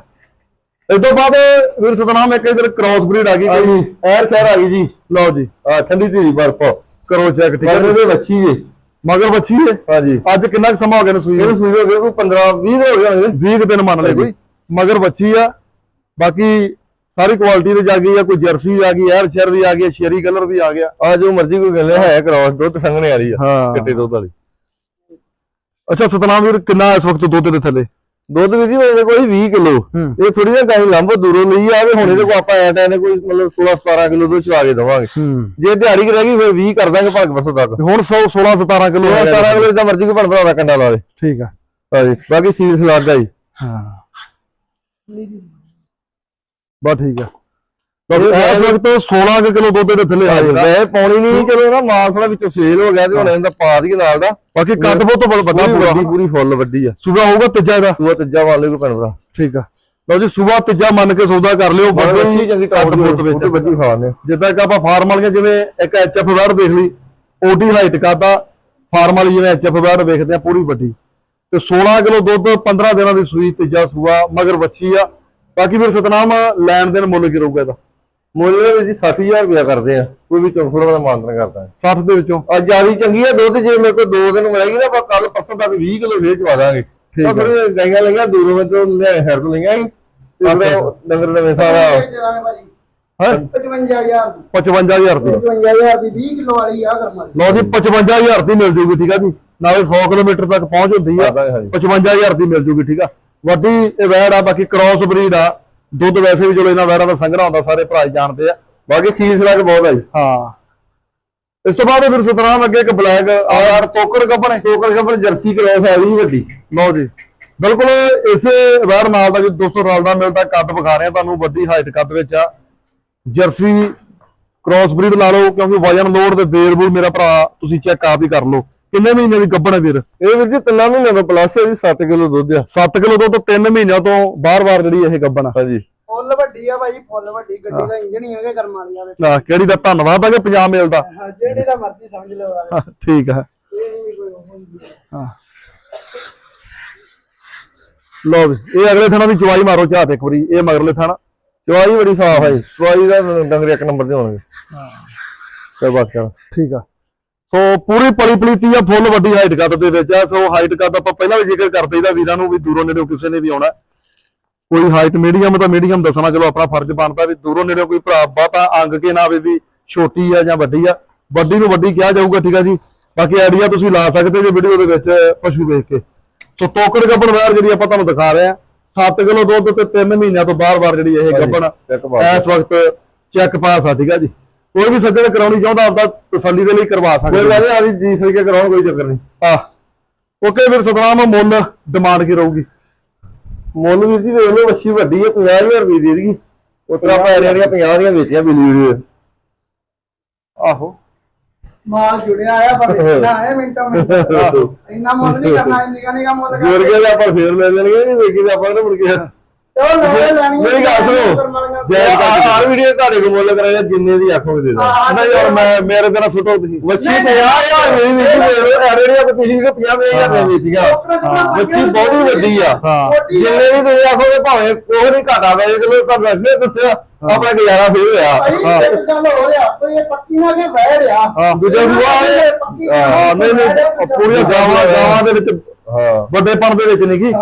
B: ਇਸ ਤੋਂ ਬਾਅਦ ਵੀਰ ਸਤਨਾਮ ਇੱਕ ਇਧਰ ਕ੍ਰਾਸ ਬਰੀਡ ਆ ਗਈ
A: ਐਰ ਸ਼ਹਿਰ ਆ ਗਈ ਜੀ।
B: ਲਓ ਜੀ
A: ਆ ਠੰਡੀ ਧੀਰੀ ਬਰਫ।
B: ਕਰੋ ਚੈੱਕ ਠੀਕ
A: ਇਹਦੇ ਬੱਚੀ ਜੀ।
B: ਮਗਰ ਬੱਚੀ ਹੈ
A: ਹਾਂਜੀ।
B: ਅੱਜ ਕਿੰਨਾ ਕੁ ਸਮਾਂ ਹੋ ਗਿਆ ਨੇ ਸੂਈ ਨੂੰ?
A: ਇਹਨੂੰ ਸੂਈ ਹੋ ਕੋਈ 15 20 ਹੋ ਗਏ ਹੋਣਗੇ
B: 20 ਕੁ ਦਿਨ ਮੰਨ ਲੈ ਕੋਈ ਮਗਰ ਬੱਚੀ ਆ। ਬਾਕੀ ਸਾਰੀ ਕੁਆਲਿਟੀ ਦੇ ਜਾ ਗਈ ਆ ਕੋਈ ਜਰਸੀ ਆ ਗਈ ਐਰ ਸ਼ੇਰ ਵੀ ਆ ਗਈ ਸ਼ੇਰੀ ਕਲਰ ਵੀ ਆ ਗਿਆ।
A: ਆ ਜੋ ਮਰਜ਼ੀ ਕੋਈ ਗੱਲ ਹੈ ਕਰਾਉ ਦੁੱਧ ਸੰਘਣੇ ਵਾਲੀ ਆ
B: ਹਾਂ।
A: ਕੱਟੇ ਦੁੱਧ ਵਾਲੀ।
B: ਅੱਛਾ ਸਤਨਾਮ ਵੀਰ ਕਿੰਨਾ ਇਸ ਵਕਤ ਦੁੱਧ ਦੇ ਥੱਲੇ?
A: ਦੁੱਧ ਵੀ ਜੀ ਇਹਦੇ ਕੋਈ 20 ਕਿਲੋ। ਇਹ ਥੋੜੀ ਜਿਹੀ ਗਾਈ ਲੰਬ ਦੂਰੋਂ ਲਈ ਆ ਵੀ ਹੁਣ ਇਹਦੇ ਕੋ ਆਪਾਂ ਐ ਤਾਂ ਇਹਨੇ ਕੋਈ ਮਤਲਬ 16 17 ਕਿਲੋ ਦੁੱਧ ਚਵਾ ਕੇ ਦਵਾਂਗੇ। ਜੇ ਦਿਹਾੜੀ ਰਹਿ ਗਈ ਫਿਰ 20 ਕਰ ਦਾਂਗੇ ਭਾਗ ਬਸੋ ਤੱਕ
B: ਹੁਣ 100 16 17 ਕਿਲੋ
A: 17 ਕਿਲੋ ਜਿੱਦਾਂ ਮਰਜ਼ੀ ਕੋਈ ਭਣ ਭਰਾ ਦਾ ਕੰਡਾ ਲਾ ਦੇ
B: ਠੀਕ ਆ।
A: ਹਾਂਜੀ ਬਾਕੀ ਸੀਲ ਸਲਾਦ ਦਾ ਜੀ।
B: ਹਾਂ। ਬਸ ਠੀਕ ਆ। ਇਸ ਵਕਤ 16 ਕੁ ਕਿਲੋ ਦੁੱਧ ਦੇ ਥੱਲੇ ਆ
A: ਹਾਂਜੀ
B: ਜਾਂਦਾ।
A: ਵੈਸੇ ਪਾਉਣੀ ਨਹੀਂ ਚਲੋ ਨਾ ਮਾਲ ਥੋੜਾ ਵਿੱਚੋਂ ਸੇਲ ਹੋ ਗਿਆ ਤੇ ਹੁਣ ਇਹਦਾ ਪਾ ਦਈਏ ਨਾਲ ਦਾ।
B: ਬਾਕੀ ਕੱਦ ਬਹੁਤ ਵੱਡਾ
A: ਪੂਰੀ
B: ਪੂਰਾ।
A: ਵੱਡੀ ਪੂਰੀ ਫੁੱਲ ਵੱਡੀ ਆ।
B: ਸੂਬਾ ਹੋਊਗਾ ਤੀਜਾ ਇਹਦਾ?
A: ਸੂਆ ਤੀਜਾ ਵਾਲੇ ਕੋ ਭਣ ਭਰਾ।
B: ਠੀਕ ਆ। ਲਓ ਜੀ ਸੂਬਾ ਤੀਜਾ ਮੰਨ ਕੇ ਸੌਦਾ ਕਰ ਲਿਓ
A: ਬੜੀ
B: ਵੱਡੀ
A: ਚੰਗੀ
B: ਕੱਦ
A: ਟੌਪ
B: ਬਹੁਤ
A: ਦੀ
B: ਵਿੱਚ।
A: ਵਿੱਚ ਵੱਡੀ ਖਾਣੇ
B: ਜਿੱਦਾਂ ਕਿ ਆਪਾਂ ਫਾਰਮ ਵਾਲੀਆਂ ਜਿਵੇਂ ਇੱਕ ਐਚਐਫ ਵੈੜ ਦੇਖ ਲਈ ਓਡੀ ਹਾਈਟ ਫਾਰਮ ਵਾਲੀ ਜਿਵੇਂ ਐਚਐਫ ਵੈੜ ਵੇਖਦੇ ਆ ਪੂਰੀ ਵੱਡੀ। ਤੇ 16 ਕਿਲੋ ਦੁੱਧ 15 ਦਿਨਾਂ ਦੀ ਸੂਈ ਤੀਜਾ ਸੂਆ ਮਗਰ ਵੱਛੀ ਆ। ਬਾਕੀ ਫਿਰ ਸਤਨਾਮ ਲੈਣ ਦੇਣ ਮੁੱਲ ਕੀ ਰਹੂਗਾ ਇਹਦਾ?
A: ਮੁੱਲ ਦੇ ਵਿੱਚ 60000 ਰੁਪਇਆ ਕਰਦੇ ਆ ਕੋਈ ਵੀ ਚੌਂਸੜਾ ਦਾ ਮਾਨਤਨ ਕਰਦਾ ਹੈ।
B: 60 ਦੇ ਵਿੱਚੋਂ
A: ਅੱਜ ਜਿਆਦੀ ਚੰਗੀ ਆ ਦੁੱਧ ਜੇ ਮੇਰੇ ਕੋਲ ਦੋ ਦਿਨ ਮਿਲੇਗੀ ਨਾ ਆਪਾਂ ਕੱਲ ਪਰਸੋਂ ਤੱਕ 20 ਕਿਲੋ ਫੇਰ ਚਵਾ ਦਾਂਗੇ।
B: ਠੀਕ
A: ਤਾਂ ਥੋੜ੍ਹੀਆਂ ਗਾਈਆਂ ਲਈਆਂ ਦੂਰੋਂ ਵਿੱਚ ਲਿਆਏ ਹੈਰ ਤੋਂ ਲਈਆਂ ਸੀ। ਤੇ ਡੰਗਰ ਨਵੇਂ ਸਾਰਾ
B: ਹੈ?
C: 55000 ਦੀ।
B: 55000 ਦੀ
C: 55000 ਦੀ 20 ਕਿਲੋ ਵਾਲੀ ਆ ਕਰਮਾਲੀ
B: ਲਓ ਜੀ 55000 ਦੀ ਮਿਲ ਜੂਗੀ ਠੀਕ ਆ ਜੀ। ਨਾਲੇ 100 ਕਿਲੋਮੀਟਰ ਤੱਕ ਪਹੁੰਚ ਹੁੰਦੀ ਆ।
A: ਕਰਦਾ ਹੈ ਹਾਂਜੀ
B: 55000 ਦੀ ਮਿਲ ਜੂਗੀ ਠੀਕ ਆ। ਵੱਡੀ ਇਹ ਵੈੜ ਆ ਬਾਕੀ ਕ੍ਰਾਸ ਬਰੀਡ ਆ। ਦੁੱਧ ਵੈਸੇ ਵੀ ਚਲੋ ਇਹਨਾਂ ਵੈੜਾਂ ਦਾ ਸੰਘਣਾ ਹੁੰਦਾ ਸਾਰੇ ਭਰਾ ਹੀ ਜਾਣਦੇ ਆ।
A: ਬਾਕੀ ਸੀਲ ਸਲਾਕ ਬਹੁਤ ਜੀ।
B: ਹਾਂ। ਇਸ ਤੋਂ ਬਾਅਦ ਫਿਰ ਸਤਨਾਮ ਅੱਗੇ ਇੱਕ ਬਲੈਕ ਆਰ ਟੋਕਰ ਕੱਪਣੇ
A: ਟੋਕਰ ਕੱਪੜ ਜਰਸੀ ਕ੍ਰੋਸ ਆ ਜੀ ਵੱਡੀ।
B: ਲਓ ਜੀ। ਬਿਲਕੁਲ ਇਸੇ ਵੈੜ ਨਾਲ ਦਾ ਜੋ 200 ਰਾਲ ਦਾ ਮਿਲਦਾ ਕੱਦ ਵਿਖਾ ਰਹੇ ਆ ਤੁਹਾਨੂੰ ਵੱਡੀ ਹਾਈਟ ਕੱਦ ਵਿੱਚ ਆ। ਜਰਸੀ ਕ੍ਰਾਸ ਬਰੀਡ ਲਾ ਲਓ ਕਿਉਂਕਿ ਵਜਨ ਲੋਡ ਤੇ ਦੇਰ ਬੂਰ ਮੇਰਾ ਭਰਾ ਤੁਸੀਂ ਚੈੱਕ ਆਪ ਹੀ ਕਰ ਲਓ। ਕਿੰਨੇ ਮਹੀਨੇ ਦੀ ਗੱਭਣ ਹੈ ਵੀਰ?
A: ਇਹ ਵੀਰ ਜੀ ਤਿੰਨਾਂ ਮਹੀਨਿਆਂ ਤੋਂ ਪਲੱਸ ਹੈ ਜੀ 7 ਕਿਲੋ ਦੁੱਧ ਆ।
B: 7 ਕਿਲੋ ਤੋਂ 3 ਮਹੀਨਿਆਂ ਤੋਂ ਬਾਰ-ਬਾਰ ਜਿਹੜੀ ਇਹ ਗੱਭਣ ਆ।
A: ਹਾਂਜੀ।
C: ਫੁੱਲ ਵੱਡੀ ਆ ਭਾਈ ਫੁੱਲ ਵੱਡੀ ਗੱਡੀ ਦਾ ਇੰਜਣ ਹੀ ਹੈਗਾ ਕਰਮਾਲੀਆਂ ਵਿੱਚ।
B: ਆਹ, ਕਿਹੜੀ ਦਾ ਧੰਨਵਾਦ ਆ ਕਿ ਪੰਜਾਬ ਮਿਲਦਾ
C: ਹਾਂ, ਜਿਹੜੀ ਦਾ ਮਰਜ਼ੀ ਸਮਝ ਲਓ
B: ਠੀਕ ਆ।
C: ਇਹ ਨਹੀਂ ਕੋਈ ਉਹ ਹੁੰਦੀ
B: ਲਓ ਵੀ ਇਹ ਅਗਲੇ ਥਾਣਾ ਦੀ ਚਵਾਈ ਮਾਰੋ ਝਾਤ ਇੱਕ ਵਾਰੀ ਇਹ ਮਗਰਲੇ ਥਾਣਾ।
A: ਚਵਾਈ ਬੜੀ ਸਾਫ਼ ਹੈ ਜੀ ਚਵਾਈ ਦਾ ਡੰਗਰ ਇੱਕ ਨੰਬਰ ਦੇ ਹੋਣਗੇ। ਹਾਂ। ਬਾਤ ਕਰ
B: ਠੀਕ ਆ। ਸੋ ਪੂਰੀ ਪਲੀ ਪਲੀਤੀ ਆ ਫੁੱਲ ਵੱਡੀ ਹਾਈਟ ਕੱਦ ਦੇ ਵਿੱਚ ਆ। ਸੋ ਹਾਈਟ ਕੱਦ ਆਪਾਂ ਪਹਿਲਾਂ ਵੀ ਜ਼ਿਕਰ ਕਰਦੇ ਇਹਦਾ ਵੀਰਾਂ ਨੂੰ ਵੀ ਦੂਰੋਂ ਨੇੜੋਂ ਕਿਸੇ ਨੇ ਵੀ ਆਉਣਾ। ਕੋਈ ਹਾਈਟ ਮੀਡੀਅਮ ਤਾਂ ਮੀਡੀਅਮ ਦੱਸਣਾ ਚਲੋ ਆਪਣਾ ਫਰਜ਼ ਬਣਦਾ ਵੀ ਦੂਰੋਂ ਨੇੜੇ ਕੋਈ ਭਰਾ ਬਾਤਾ ਅੰਗ ਕੇ ਨਾ ਆਵੇ ਵੀ ਛੋਟੀ ਆ ਜਾਂ ਵੱਡੀ ਆ। ਵੱਡੀ ਨੂੰ ਵੱਡੀ ਕਿਹਾ ਜਾਊਗਾ ਠੀਕ ਆ ਜੀ। ਬਾਕੀ ਆਈਡੀਆ ਤੁਸੀਂ ਲਾ ਸਕਦੇ ਜੇ ਵੀਡੀਓ ਦੇ ਵਿੱਚ ਪਸ਼ੂ ਵੇਖ ਕੇ। ਸੋ ਤੋਕੜ ਗੱਬਣ ਵੈਰ ਜਿਹੜੀ ਆਪਾਂ ਤੁਹਾਨੂੰ ਦਿਖਾ ਰਹੇ ਆ 7 ਕਿਲੋ ਦੁੱਧ ਤੇ 3 ਮਹੀਨਿਆਂ ਤੋਂ ਬਾਰ-ਬਾਰ ਜਿਹੜੀ ਇਹ ਗੱਬਣ ਇਸ ਵਕਤ ਚੈੱਕ ਪਾਸ ਆ ਠੀਕ ਆ ਜੀ। ਕੋਈ ਵੀ ਸੱਜਣ ਕਰਾਉਣੀ ਚਾਹੁੰਦਾ ਆਪਦਾ ਤਸੱਲੀ ਦੇ ਲਈ ਕਰਵਾ ਸਕਦਾ
A: ਕੋਈ ਗੱਲ ਨਹੀਂ ਆਦੀ ਜੀ ਸਰੀਕੇ ਕਰਾਉਣ ਕੋਈ ਚੱਕਰ ਨਹੀਂ।
B: ਆ ਓਕੇ ਫਿਰ ਸਤਨਾਮ ਮੁੱਲ ਡਿਮਾਂਡ ਕੀ ਰਹੂਗੀ?
A: ਮੁੱਲ ਵੀਰ ਜੀ ਵੇਖ ਲਓ ਵੱਛੀ ਵੱਡੀ ਹੈ 50000 ਰੁਪਏ ਦੀ ਦੇਗੀ ਉਤਰਾ ਪੈੜੀਆਂ ਦੀਆਂ 50 ਦੀਆਂ ਵੇਚੀਆਂ ਬਿੱਲੀ
B: ਆਹੋ।
C: ਮਾਲ ਜੁੜਿਆ ਆ ਪਰ ਇੰਨਾ ਹੈ ਮਿੰਟਾਂ ਮਿੰਟ। ਇੰਨਾ ਮੁੱਲ ਨਹੀਂ ਕਰਨਾ ਨਿਕਾ ਨਿਕਾ ਮੁੱਲ ਕਰਨਾ।
A: ਜੁੜ ਕੇ ਤੇ ਆਪਾਂ ਫੇਰ ਲੈ ਲੈਣਗੇ ਨਹੀਂ ਵੇਖੀ ਆਪਾਂ ਨੇ ਮੁੜ ਕੇ
C: ਚਲੋ ਲੈ ਲੈਣੀ
A: ਮੇਰੀ ਗੱਲ ਸੁਣੋ। ਜੇ ਹਰ ਵੀਡੀਓ ਤੁਹਾਡੇ ਕੋਲ ਮੁੱਲ ਕਰਾਇਆ ਜਿੰਨੇ ਦੀ ਆਖੋਗੇ ਦੇ ਦਾਂ
B: ਨਹੀਂ ਯਾਰ ਮੈਂ ਮੇਰੇ ਤੇ ਨਾ ਸੁੱਟੋ ਤੁਸੀਂ
A: ਵੱਛੀ 50000 ਮੇਰੀ ਵੇਚੀ ਵੇਖ ਲਓ ਐੜੀਆਂ ਤੇ ਪਿਛਲੀ ਕੋ 50 50000 ਦੀਆਂ ਵੇਚੀਆਂ ਵੱਛੀ ਬਹੁਤੀ ਵੱਡੀ ਆ। ਜਿੰਨੇ ਵੀ ਤੁਸੀਂ ਆਖੋਗੇ ਭਾਵੇਂ ਉਹ ਨਹੀਂ ਘਾਟਾ ਵੇ ਚਲੋ ਤੁਹਾਨੂੰ ਅੱਗੇ ਦੱਸਿਆ ਆਪਣਾ ਗੁਜ਼ਾਰਾ ਫੇਰ ਹੋਇਆ।
C: ਇੱਕ ਗੱਲ ਹੋ ਰਿਹਾ ਕੋਈ ਇਹ ਪੱਕੀ ਨਾ ਕੇ ਬਹਿ ਰਿਹਾ।
B: ਹਾਂ
A: ਦੂਜਾ ਸੂਆ
B: ਹਾਂ ਨਹੀਂ ਨਹੀਂ ਪੂਰੀਆਂ ਗਾਵਾਂ ਗਾਵਾਂ ਦੇ ਵਿੱਚ
A: ਹਾਂ।
B: ਵੱਡੇ ਪਣ ਦੇ ਵਿੱਚ ਨਹੀਂ ਕੀ।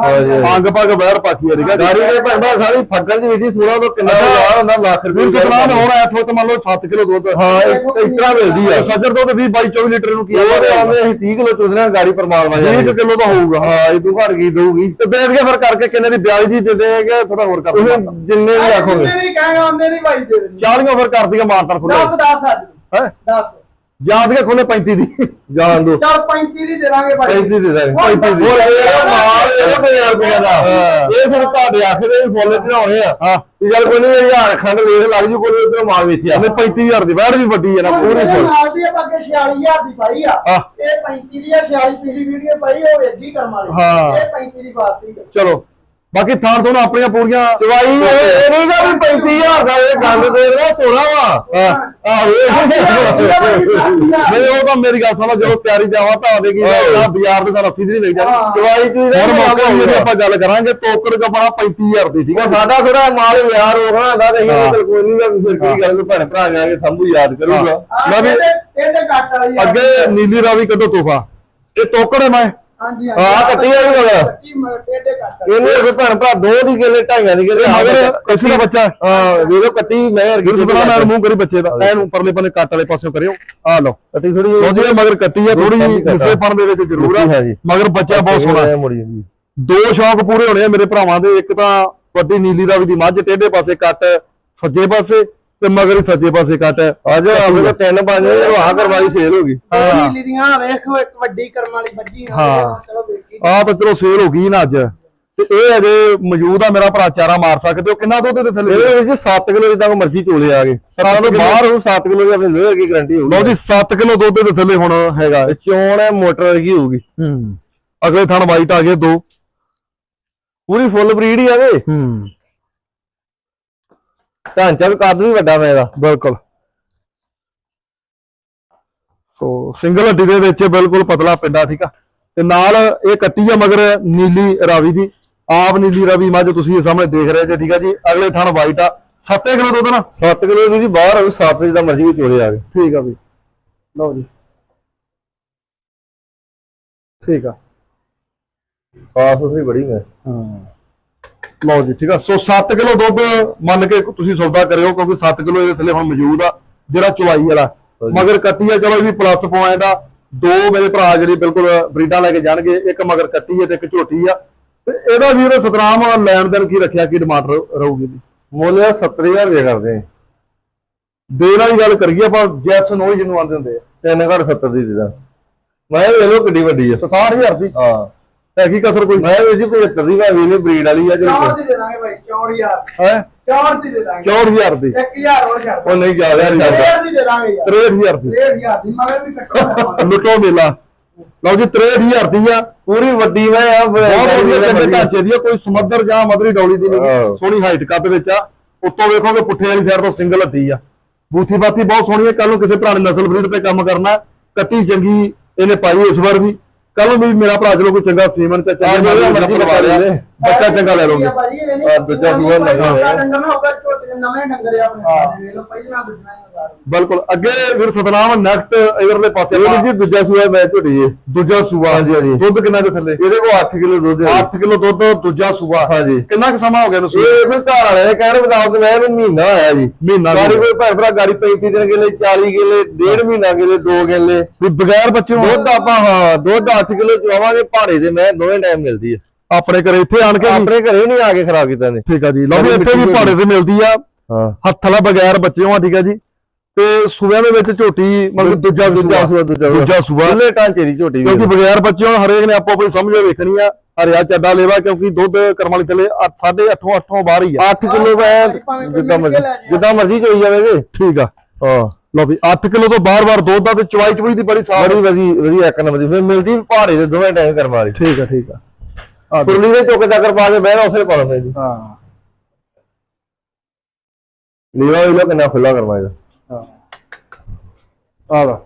B: ਅੰਗ ਪੱਗ ਬਹਿਰ ਪਾਖੀ ਆ ਆ
A: ਗਾੜੀ ਦੇ ਭੰਡਾ ਸਾਰੀ ਫੱਕਣ ਦੀ ਵਿਧੀ ਸੂਰਾ ਤੋਂ ਕਿੰਨਾ ਯਾਰ ਹੁੰਦਾ ਲੱਖ ਰੁਪਏ
B: ਸਤਨਾਮ ਹੁਣ ਇਸ ਵਕਤ ਮੰਨ ਲਓ 7 ਕਿਲੋ ਦੁੱਧ
A: ਹਾਂ ਇਸ ਤਰ੍ਹਾਂ ਮਿਲਦੀ ਆ।
B: ਸੱਜਰ ਦੁੱਧ 20 22 24 ਲੀਟਰ ਨੂੰ ਕੀ ਆ?
A: ਉਹ ਆਉਂਦੇ ਅਸੀਂ 30 ਕਿਲੋ ਚੁਦਨਾ ਗਾੜੀ ਪਰਮਾਤਮਾ
B: 20 ਕਿਲੋ ਦਾ ਹੋਊਗਾ।
A: ਹਾਂ ਇਹ ਤੂੰ ਘੜ ਗਈ ਦਊਗੀ।
B: ਤੇ ਵੇਚ ਕੇ ਫਿਰ ਕਰਕੇ ਕਿੰਨੇ ਦੀ 42 ਦੀ ਦਿੰਦੇ ਹੈਗੇ ਥੋੜਾ ਹੋਰ ਕਰ
A: ਜਿੰਨੇ ਵੀ ਆਖੋਗੇ।
C: ਨਹੀਂ ਕਹਾਂਗਾ ਉਹਦੇ ਦੀ ਭਾਈ ਦੇ ਦੇਣੀ
B: 40 ਫਿਰ ਕਰ ਦਈਏ ਮਾਰਤਰ ਖੁੱਲੇ
C: 10 10 ਅੱਜ।
B: ਹੈ?
C: 10
B: ਯਾਦ ਕੇ ਖੁੱਲੇ 35 ਦੀ
A: ਜਾਣ ਦੋ।
C: ਚਲ 35 ਦੀ ਦੇ ਦਾਂਗੇ ਭਾਈ।
A: 35 ਦੇ ਦਾਂਗੇ
C: ਹੋਰ
A: 35 ਦੀ। ਹੋਰ ਇਹ ਮਾਲ ਇਹ 50 ਰੁਪਏ ਦਾ। ਇਹ ਸਿਰ ਤੁਹਾਡੇ ਆਖੇ ਦੇ ਵੀ ਫੁੱਲ ਚੜਾਉਣੇ ਆ।
B: ਹਾਂ।
A: ਚੱਲ ਕੋਈ ਨਹੀਂ ਹਜ਼ਾਰ ਖੰਡ ਵੇਖ ਲੱਗ ਜੂ ਕੋਈ ਉਧਰ ਮਾਲ ਵੇਚਿਆ
B: ਇਹਨੇ 35000 ਦੀ ਵੈੜ ਵੀ ਵੱਡੀ ਹੈ ਨਾ
C: ਪੂਰੀ
B: ਫੁੱਲ।
C: ਨਾਲ ਦੀ ਅੱਗੇ 46000 ਦੀ ਪਾਈ ਆ। ਇਹ 35 ਦੀ ਆ 46 ਪਿਛਲੀ ਵੀਡੀਓ ਪਾਈ ਉਹ ਵੇਖੀ ਕਰਮ ਵਾਲੀ।
B: ਹਾਂ।
C: ਇਹ 35 ਦੀ ਬਾਤ ਨਹੀਂ
B: ਚਲੋ। ਬਾਕੀ ਥਾਂ ਤੋਂ ਆਪਣੀਆਂ ਪੂਰੀਆਂ
A: ਚਵਾਈ ਇਹ ਨਹੀਂ ਗਾ ਵੀ 35000 ਦਾ ਇਹ ਗੰਦ ਦੇ ਦੇਣਾ ਸੋਨਾ ਵਾ। ਆਹੋ।
B: ਨਹੀਂ ਉਹ ਤਾਂ ਮੇਰੀ ਗੱਲ ਸੁਣੋ ਜਦੋਂ ਤਿਆਰੀ ਜਾਵਾ ਤਾਂ ਦੇਗੀ ਨਾ ਬਾਜ਼ਾਰ ਦੇ ਸਾਨੂੰ 80 ਦੀ ਨਹੀਂ ਜਾਣੀ।
A: ਚਵਾਈ ਚੂਈ ਦਾ
B: ਹੁਣ ਮੌਕੇ ਜਿਹੜੀ ਆਪਾਂ ਗੱਲ ਕਰਾਂਗੇ ਟੋਕਰ ਕਪੜਾ 35000 ਦੀ ਠੀਕ ਹੈ
A: ਸਾਡਾ ਥੋੜਾ ਮਾਲ ਯਾਰ ਰੋਕਣਾ ਤੇ ਤਾਂ ਕੋਈ ਨਹੀਂ ਵੀ ਫਿਰ ਕੀ ਗੱਲ ਭੈਣ ਭਰਾ ਆ ਕੇ ਸੰਭੂ ਯਾਦ ਕਰੂਗਾ।
B: ਮੈਂ ਵੀ
C: ਇਹਦੇ ਕੱਟ ਵਾਲੀ ਆ।
B: ਅੱਗੇ ਨੀਲੀ ਰਾਵੀ ਕੱਢੋ ਤੋਹਫਾ। ਇਹ ਟੋਕਰ ਹੈ ਮੈਂ।
C: ਹਾਂਜੀ
A: ਹਾਂ, ਕੱਟੀ ਆ ਵੀ ਮਗਰ।
C: ਕੱਟੀ ਮਗਰ ਟੇਢੇ ਕੱਟ ਵਾਲੀ।
A: ਇਹਨੇ ਫਿਰ ਭੈਣ ਭਰਾ ਦੋ ਦੀ ਕਿਲੇ ਢਾਈਆਂ ਦੀ ਕਿਲੇ
B: ਮਗਰ ਇਸੇ ਦਾ ਬੱਚਾ
A: ਹਾਂ ਵੇਖੋ ਕੱਟੀ ਮੈਂ
B: ਗੁਰੂ
A: ਅਰਗੀ
B: ਸੁਬਨਾ ਨਾਲ ਮੂੰਹ ਕਰੀ ਬੱਚੇ ਦਾ। ਐਨੂੰ ਪਰਲੇ ਪੰਨੇ ਕੱਟ ਵਾਲੇ ਪਾਸਿਓਂ ਕਰਿਓ। ਆ ਲਓ।
A: ਕੱਟੀ ਥੋੜੀ
B: ਲਓ ਜੀ ਇਹ ਮਗਰ ਕੱਟੀ ਆ ਥੋੜੀ ਜਿਹੀ ਹਿੱਸੇ ਪਣ ਦੇ ਵਿੱਚ ਜ਼ਰੂਰ ਆ।
A: ਹੈ ਜੀ।
B: ਮਗਰ ਬੱਚਾ ਬਹੁਤ ਸੋਹਣਾ। ਹੈ।
A: ਮੁੜੀ ਜਾਂਦੀ
B: ਦੋ ਸ਼ੌਕ ਪੂਰੇ ਹੋਣੇ ਆ ਮੇਰੇ ਭਰਾਵਾਂ ਦੇ। ਇੱਕ ਤਾਂ ਵੱਡੀ ਨੀਲੀ ਰਾਵੀ ਦੀ ਮੱਝ ਟੇਢੇ ਪਾਸੇ ਕੱਟ ਸੱਜੇ ਪਾਸੇ ਤੇ ਮਗਰ ਹੀ ਸੱਜੇ ਪਾਸੇ ਕੱਟ
A: ਅੱਜ ਆਪਣੇ ਕੋਲ ਤਿੰਨ ਪੰਜ ਵਾਹ ਕਰਵਾਈ ਸੇਲ ਹੋ ਗਈ।
C: ਨੀਲੀ ਦੀਆਂ ਵੇਖੋ ਇੱਕ ਵੱਡੀ ਕਰਮ ਵਾਲੀ ਬੱਜੀ ਆ
B: ਹਾਂ।
C: ਚਲੋ ਵੇਖੀ।
B: ਆ ਚਲੋ ਸੇਲ ਹੋ ਗਈ ਨਾ ਅੱਜ। ਤੇ ਇਹ ਅਜੇ ਮੌਜੂਦ ਆ ਮੇਰਾ ਭਰਾ ਚਾਰਾ ਮਾਰ ਸਕਦੇ ਹੋ। ਕਿੰਨਾ ਦੁੱਧ ਦੇ ਥੱਲੇ?
A: ਇਹਦੇ ਵਿੱਚ 7 ਕਿਲੋ ਜਿੱਦਾਂ ਕੋ ਮਰਜ਼ੀ ਚੋਲੇ ਆ ਗਏ। ਬਾਹਰ 7 ਕਿਲੋ ਦੀ ਆਪਣੀ ਲੋਹਰ ਕੀ ਗਾਰੰਟੀ ਹੋਊਗੀ।
B: ਲਓ ਜੀ 7 ਕਿਲੋ ਦੁੱਧ ਦੇ ਥੱਲੇ ਹੁਣ ਹੈਗਾ।
A: ਇਹ ਚੋਣ ਹੈ ਮੋਟਰ ਵਰਗੀ ਹੋਊਗੀ।
B: ਹੂੰ। ਅਗਲੇ ਥਣ ਵਾਈਟ ਆ ਗਏ ਦੋ।
A: ਪੂਰੀ ਫੁੱਲ ਬਰੀਡ ਹੀ ਆਵੇ
B: ਹੂੰ।
A: ਢਾਂਚਾ ਵੀ ਕੱਦ ਵੀ ਵੱਡਾ ਮੈਂ ਇਹਦਾ।
B: ਬਿਲਕੁਲ। ਸੋ ਸਿੰਗਲ ਹੱਡੀ ਦੇ ਵਿੱਚ ਬਿਲਕੁਲ ਪਤਲਾ ਪਿੰਡਾ ਠੀਕ ਆ? ਤੇ ਨਾਲ ਇਹ ਕੱਟੀ ਆ ਮਗਰ ਨੀਲੀ ਰਾਵੀ ਦੀ। ਆਪ ਨੀਲੀ ਰਾਵੀ ਮੱਝ ਤੁਸੀਂ ਇਹ ਸਾਹਮਣੇ ਦੇਖ ਰਹੇ ਜੇ ਠੀਕ ਆ ਜੀ? ਅਗਲੇ ਥਣ ਵਾਈਟ ਆ। 7 ਕਿਲੋ ਦੁੱਧ ਨਾ?
A: 7 ਕਿਲੋ ਦੀ ਜੀ ਬਾਹਰ ਹੋਊ 7 ਜਿੱਦਾਂ ਮਰਜ਼ੀ ਵੀ ਚੋਲੇ ਆ ਗਏ।
B: ਠੀਕ ਆ ਵੀ। ਲਓ ਜੀ। ਠੀਕ ਆ।
A: ਸਾਫ਼ ਸੁਥਰੀ ਬੜੀ ਮੈਂ।
B: ਹਾਂ। ਲਓ ਜੀ ਠੀਕ ਆ। ਸੋ 7 ਕਿਲੋ ਦੁੱਧ ਮੰਨ ਕੇ ਤੁਸੀਂ ਸੌਦਾ ਕਰਿਓ ਕਿਉਂਕਿ 7 ਕਿਲੋ ਇਹਦੇ ਥੱਲੇ ਹੁਣ ਮੌਜੂਦ ਆ ਜਿਹੜਾ ਚੁਵਾਈ ਵਾਲਾ। ਮਗਰ ਕੱਟੀ ਆ ਚਲੋ ਇਹ ਵੀ ਪਲੱਸ ਪੁਆਇੰਟ ਆ। ਦੋ ਮੇਰੇ ਭਰਾ ਜਿਹੜੀ ਬਿਲਕੁਲ ਬਰੀਡਾਂ ਲੈ ਕੇ ਜਾਣਗੇ ਇੱਕ ਮਗਰ ਕੱਟੀ ਹੈ ਤੇ ਇੱਕ ਝੋਟੀ ਆ। ਤੇ ਇਹਦਾ ਵੀਰ ਸਤਨਾਮ ਲੈਣ ਦੇਣ ਕੀ ਰੱਖਿਆ ਕੀ ਡਿਮਾਂਡ ਰਹੂਗੀ ਜੀ
A: ਮੁੱਲ 70000 ਰੁਪਏ ਕਰਦੇ
B: ਦੇਣ ਵਾਲੀ ਗੱਲ ਕਰੀਏ ਆਪਾਂ ਜੈਸ ਨੋ ਜਿਹਨੂੰ ਆਂਦੇ ਹੁੰਦੇ ਆ।
A: ਤਿੰਨ ਘੱਟ 70 ਦੀ ਦੇਦਾ ਮੈਂ ਇਹ ਲਓ ਕਿੱਡੀ ਵੱਡੀ ਆ।
B: 67000 ਦੀ।
A: ਹਾਂ।
B: ਹੈ ਕੀ ਕਸਰ ਕੋਈ?
A: ਮੈਂ ਇਹ ਜੀ 75 ਦੀ ਮੈਂ ਵੇਲੇ ਬਰੀਡ ਵਾਲੀ ਆ
C: ਚੌੜ
A: ਜਿਹੜੀ
C: ਦੀ ਦੇ ਦਾਂਗੇ ਭਾਈ 4000
B: ਹੈ?
C: ਚੌੜ ਦੀ ਦੇ ਦਾਂਗੇ।
B: 64000 ਦੀ।
C: 1000 ਹੋਰ ਛੱਡ
A: ਉਹ ਨਹੀਂ ਜਾ ਰਿਹਾ ਜਾਂਦਾ
C: 1000 ਦੀ ਦੇ ਦਾਂਗੇ ਯਾਰ।
B: 63000 ਦੀ।
C: 1000 ਦੀ ਮਗਰ ਵੀ ਕੱਟੋ।
B: ਲੁੱਟੋ ਮੇਲਾ। ਲਓ ਜੀ 63000 ਦੀ ਆ।
A: ਪੂਰੀ ਵੱਡੀ ਮੈਂ ਆ
B: ਬਹੁਤ ਵਧੀਆ ਚੰਗੇ ਢਾਂਚੇ ਦੀ ਆ ਕੋਈ ਸਮੁੰਦਰ ਜਾਂ ਮਦਰੀ ਡੌਲੀ ਦੀ ਨਹੀਂ। ਸੋਹਣੀ ਹਾਈਟ ਕੱਦ ਵਿੱਚ ਆ। ਉੱਤੋਂ ਵੇਖੋਗੇ ਪੁੱਠੇ ਵਾਲੀ ਸਾਈਡ ਤੋਂ ਸਿੰਗਲ ਹੱਡੀ ਆ। ਬੂਥੀ ਬਾਤੀ ਬਹੁਤ ਸੋਹਣੀ ਹੈ ਕੱਲ ਨੂੰ ਕਿਸੇ ਭਰਾ ਨੇ ਨਸਲ ਬਰੀਡ ਤੇ ਕੰਮ ਕਰਨਾ। ਕੱਟੀ ਚੰਗੀ ਇਹਨੇ ਪਾਈ ਇਸ ਵਾਰ ਵੀ। ਕੱਲ ਵੀ ਮੇਰਾ ਭਰਾ ਚਲੋ ਕੋਈ ਚੰਗਾ ਸੀਮਨ ਤੇ
A: ਜਿਹੜਾ ਮਰਜ਼ੀ
B: ਲਿਆ
A: ਲਿਆ।
B: ਬੱਚਾ ਚੰਗਾ ਲੈ ਲਓਗੇ
A: ਆਹ ਦੂਜਾ ਸੂਆ ਨਵਾਂ ਹੋਇਆ।
C: ਡੰਗਰ ਨਾ ਹੋਗਾ ਝੋਟੇ ਨਵੇਂ ਡੰਗਰ ਆ ਆਪਣੇ ਲਓ ਪਹਿਲਾਂ
B: ਬਿਲਕੁਲ ਅੱਗੇ ਵੀਰ ਸਤਨਾਮ ਨੈਕਟ ਇਧਰਲੇ ਪਾਸੇ
A: ਇਹ ਜੀ ਦੂਜਾ ਸੂਆ ਮੈਂ ਝੋਟੀ ਜੀ।
B: ਦੂਜਾ ਸੂਆ।
A: ਹਾਂਜੀ, ਹਾਂਜੀ।
B: ਦੁੱਧ ਕਿੰਨਾ ਦੇ ਥੱਲੇ?
A: ਇਹਦੇ ਕੋਲ 8 ਕਿਲੋ ਦੁੱਧ ਹੈ
B: 8 ਕਿਲੋ ਦੁੱਧ ਦੂਜਾ ਸੂਆ।
A: ਹਾਂਜੀ।
B: ਕਿੰਨਾ ਕੁ ਸਮਾਂ ਹੋ ਗਿਆ ਤੁਸੀਂ
A: ਇਹ ਫਿਰ ਘਰ ਵਾਲੇ ਦੇ ਕਹਿਣ ਮੁਤਾਬਕ ਮੈਂ ਇਹਨੂੰ ਮਹੀਨਾ ਹੋਇਆ ਜੀ।
B: ਮਹੀਨਾ
A: ਗਾੜੀ ਕੋਈ ਭੈਣ ਭਰਾ ਗਾੜੀ 35 ਦਿਨ ਕਿਲੇ 40 ਕਿਲੇ ਡੇਢ ਮਹੀਨਾ ਕਿਲੇ 2 ਕਿਲੇ
B: ਵੀ ਬਗੈਰ ਬੱਚਿਆਂ
A: ਦੁੱਧ ਆਪਾਂ ਹਾਂ ਦੁੱਧ 8 ਕਿਲੋ ਚਵਾਵਾਂਗੇ ਪਹਾੜੇ ਦੇ ਮੈਂ ਦੋਵੇਂ ਟਾਈਮ ਮਿਲਦੀ ਹੈ।
B: ਆਪਣੇ ਘਰੇ ਇੱਥੇ ਆਣ ਕੇ
A: ਆਪਣੇ ਘਰੇ ਨਹੀਂ ਆ ਕੇ ਖਰਾਬ ਕੀਤਾ ਨੇ
B: ਠੀਕ ਆ ਜੀ। ਲਓ ਵੀ ਇੱਥੇ ਵੀ ਪਹਾੜੇ ਤੇ ਮਿਲਦੀ ਆ।
A: ਹਾਂ।
B: ਹੱਥ ਵਾਲਾ ਬਗੈਰ ਬੱਚਿਆਂ ਠੀਕ ਆ ਜੀ। ਤੇ ਸੂਬਿਆਂ ਦੇ ਵਿੱਚ ਝੋਟੀ ਮਤਲਬ ਦੂਜਾ
A: ਦੂਜਾ ਸੂਆ ਦੂਜਾ
B: ਦੂਜਾ ਸੂਆ
A: ਪਹਿਲੇ ਢਾਂਚੇ ਦੀ ਝੋਟੀ
B: ਕਿਉਂਕਿ ਬਗੈਰ ਬੱਚਿਆਂ ਹਰੇਕ ਨੇ ਆਪੋ ਆਪਣੀ ਸਮਝ ਵੇਖਣੀ ਆ। ਹਰਿਆ ਚੱਡਾ ਲੇਵਾ ਕਿਉਂਕਿ ਦੁੱਧ ਕਰਮ ਵਾਲੀ ਥੱਲੇ 8.5 8 8 ਬਾਹਰ ਹੀ ਆ।
A: 8 ਕਿਲੋ ਜਿੱਦਾਂ ਮਰਜ਼ੀ ਜਿੱਦਾਂ ਮਰਜ਼ੀ ਚੋਈ ਜਾਵੇਗੇ।
B: ਠੀਕ ਆ।
A: ਹਾਂ।
B: ਲਓ ਵੀ 8 ਕਿਲੋ ਤੋਂ ਬਾਰ-ਬਾਰ ਦੁੱਧ ਦਾ ਤੇ ਚਵਾਈ ਚਵਾਈ ਦੀ ਬੜੀ ਸਾਫ਼
A: ਬੜੀ ਵਧੀ ਵਧੀਆ ਇੱਕ ਨੰਬਰ ਦੀ। ਫਿਰ ਮਿਲਦੀ ਪਹਾੜੇ ਦੇ ਦੋਵੇਂ ਟਾਈਮ ਕਰਮ ਵਾਲੀ।
B: ਠੀਕ ਆ ਠੀਕ ਆ ਆ।
A: ਕੁਰਲੀ ਦੇ ਚੁੱਕ ਚੱਕਰ ਪਾ ਕੇ ਬਹਿਣਾ ਉਸੇ ਪਾ ਜੀ।
B: ਹਾਂ।
A: ਨੀਵਾ ਵੀ ਲੋ ਕਿੰਨਾ ਖੁੱਲਾ ਕਰਵਾਇਆ
B: ਹਾਂ। ਆ ਲਾ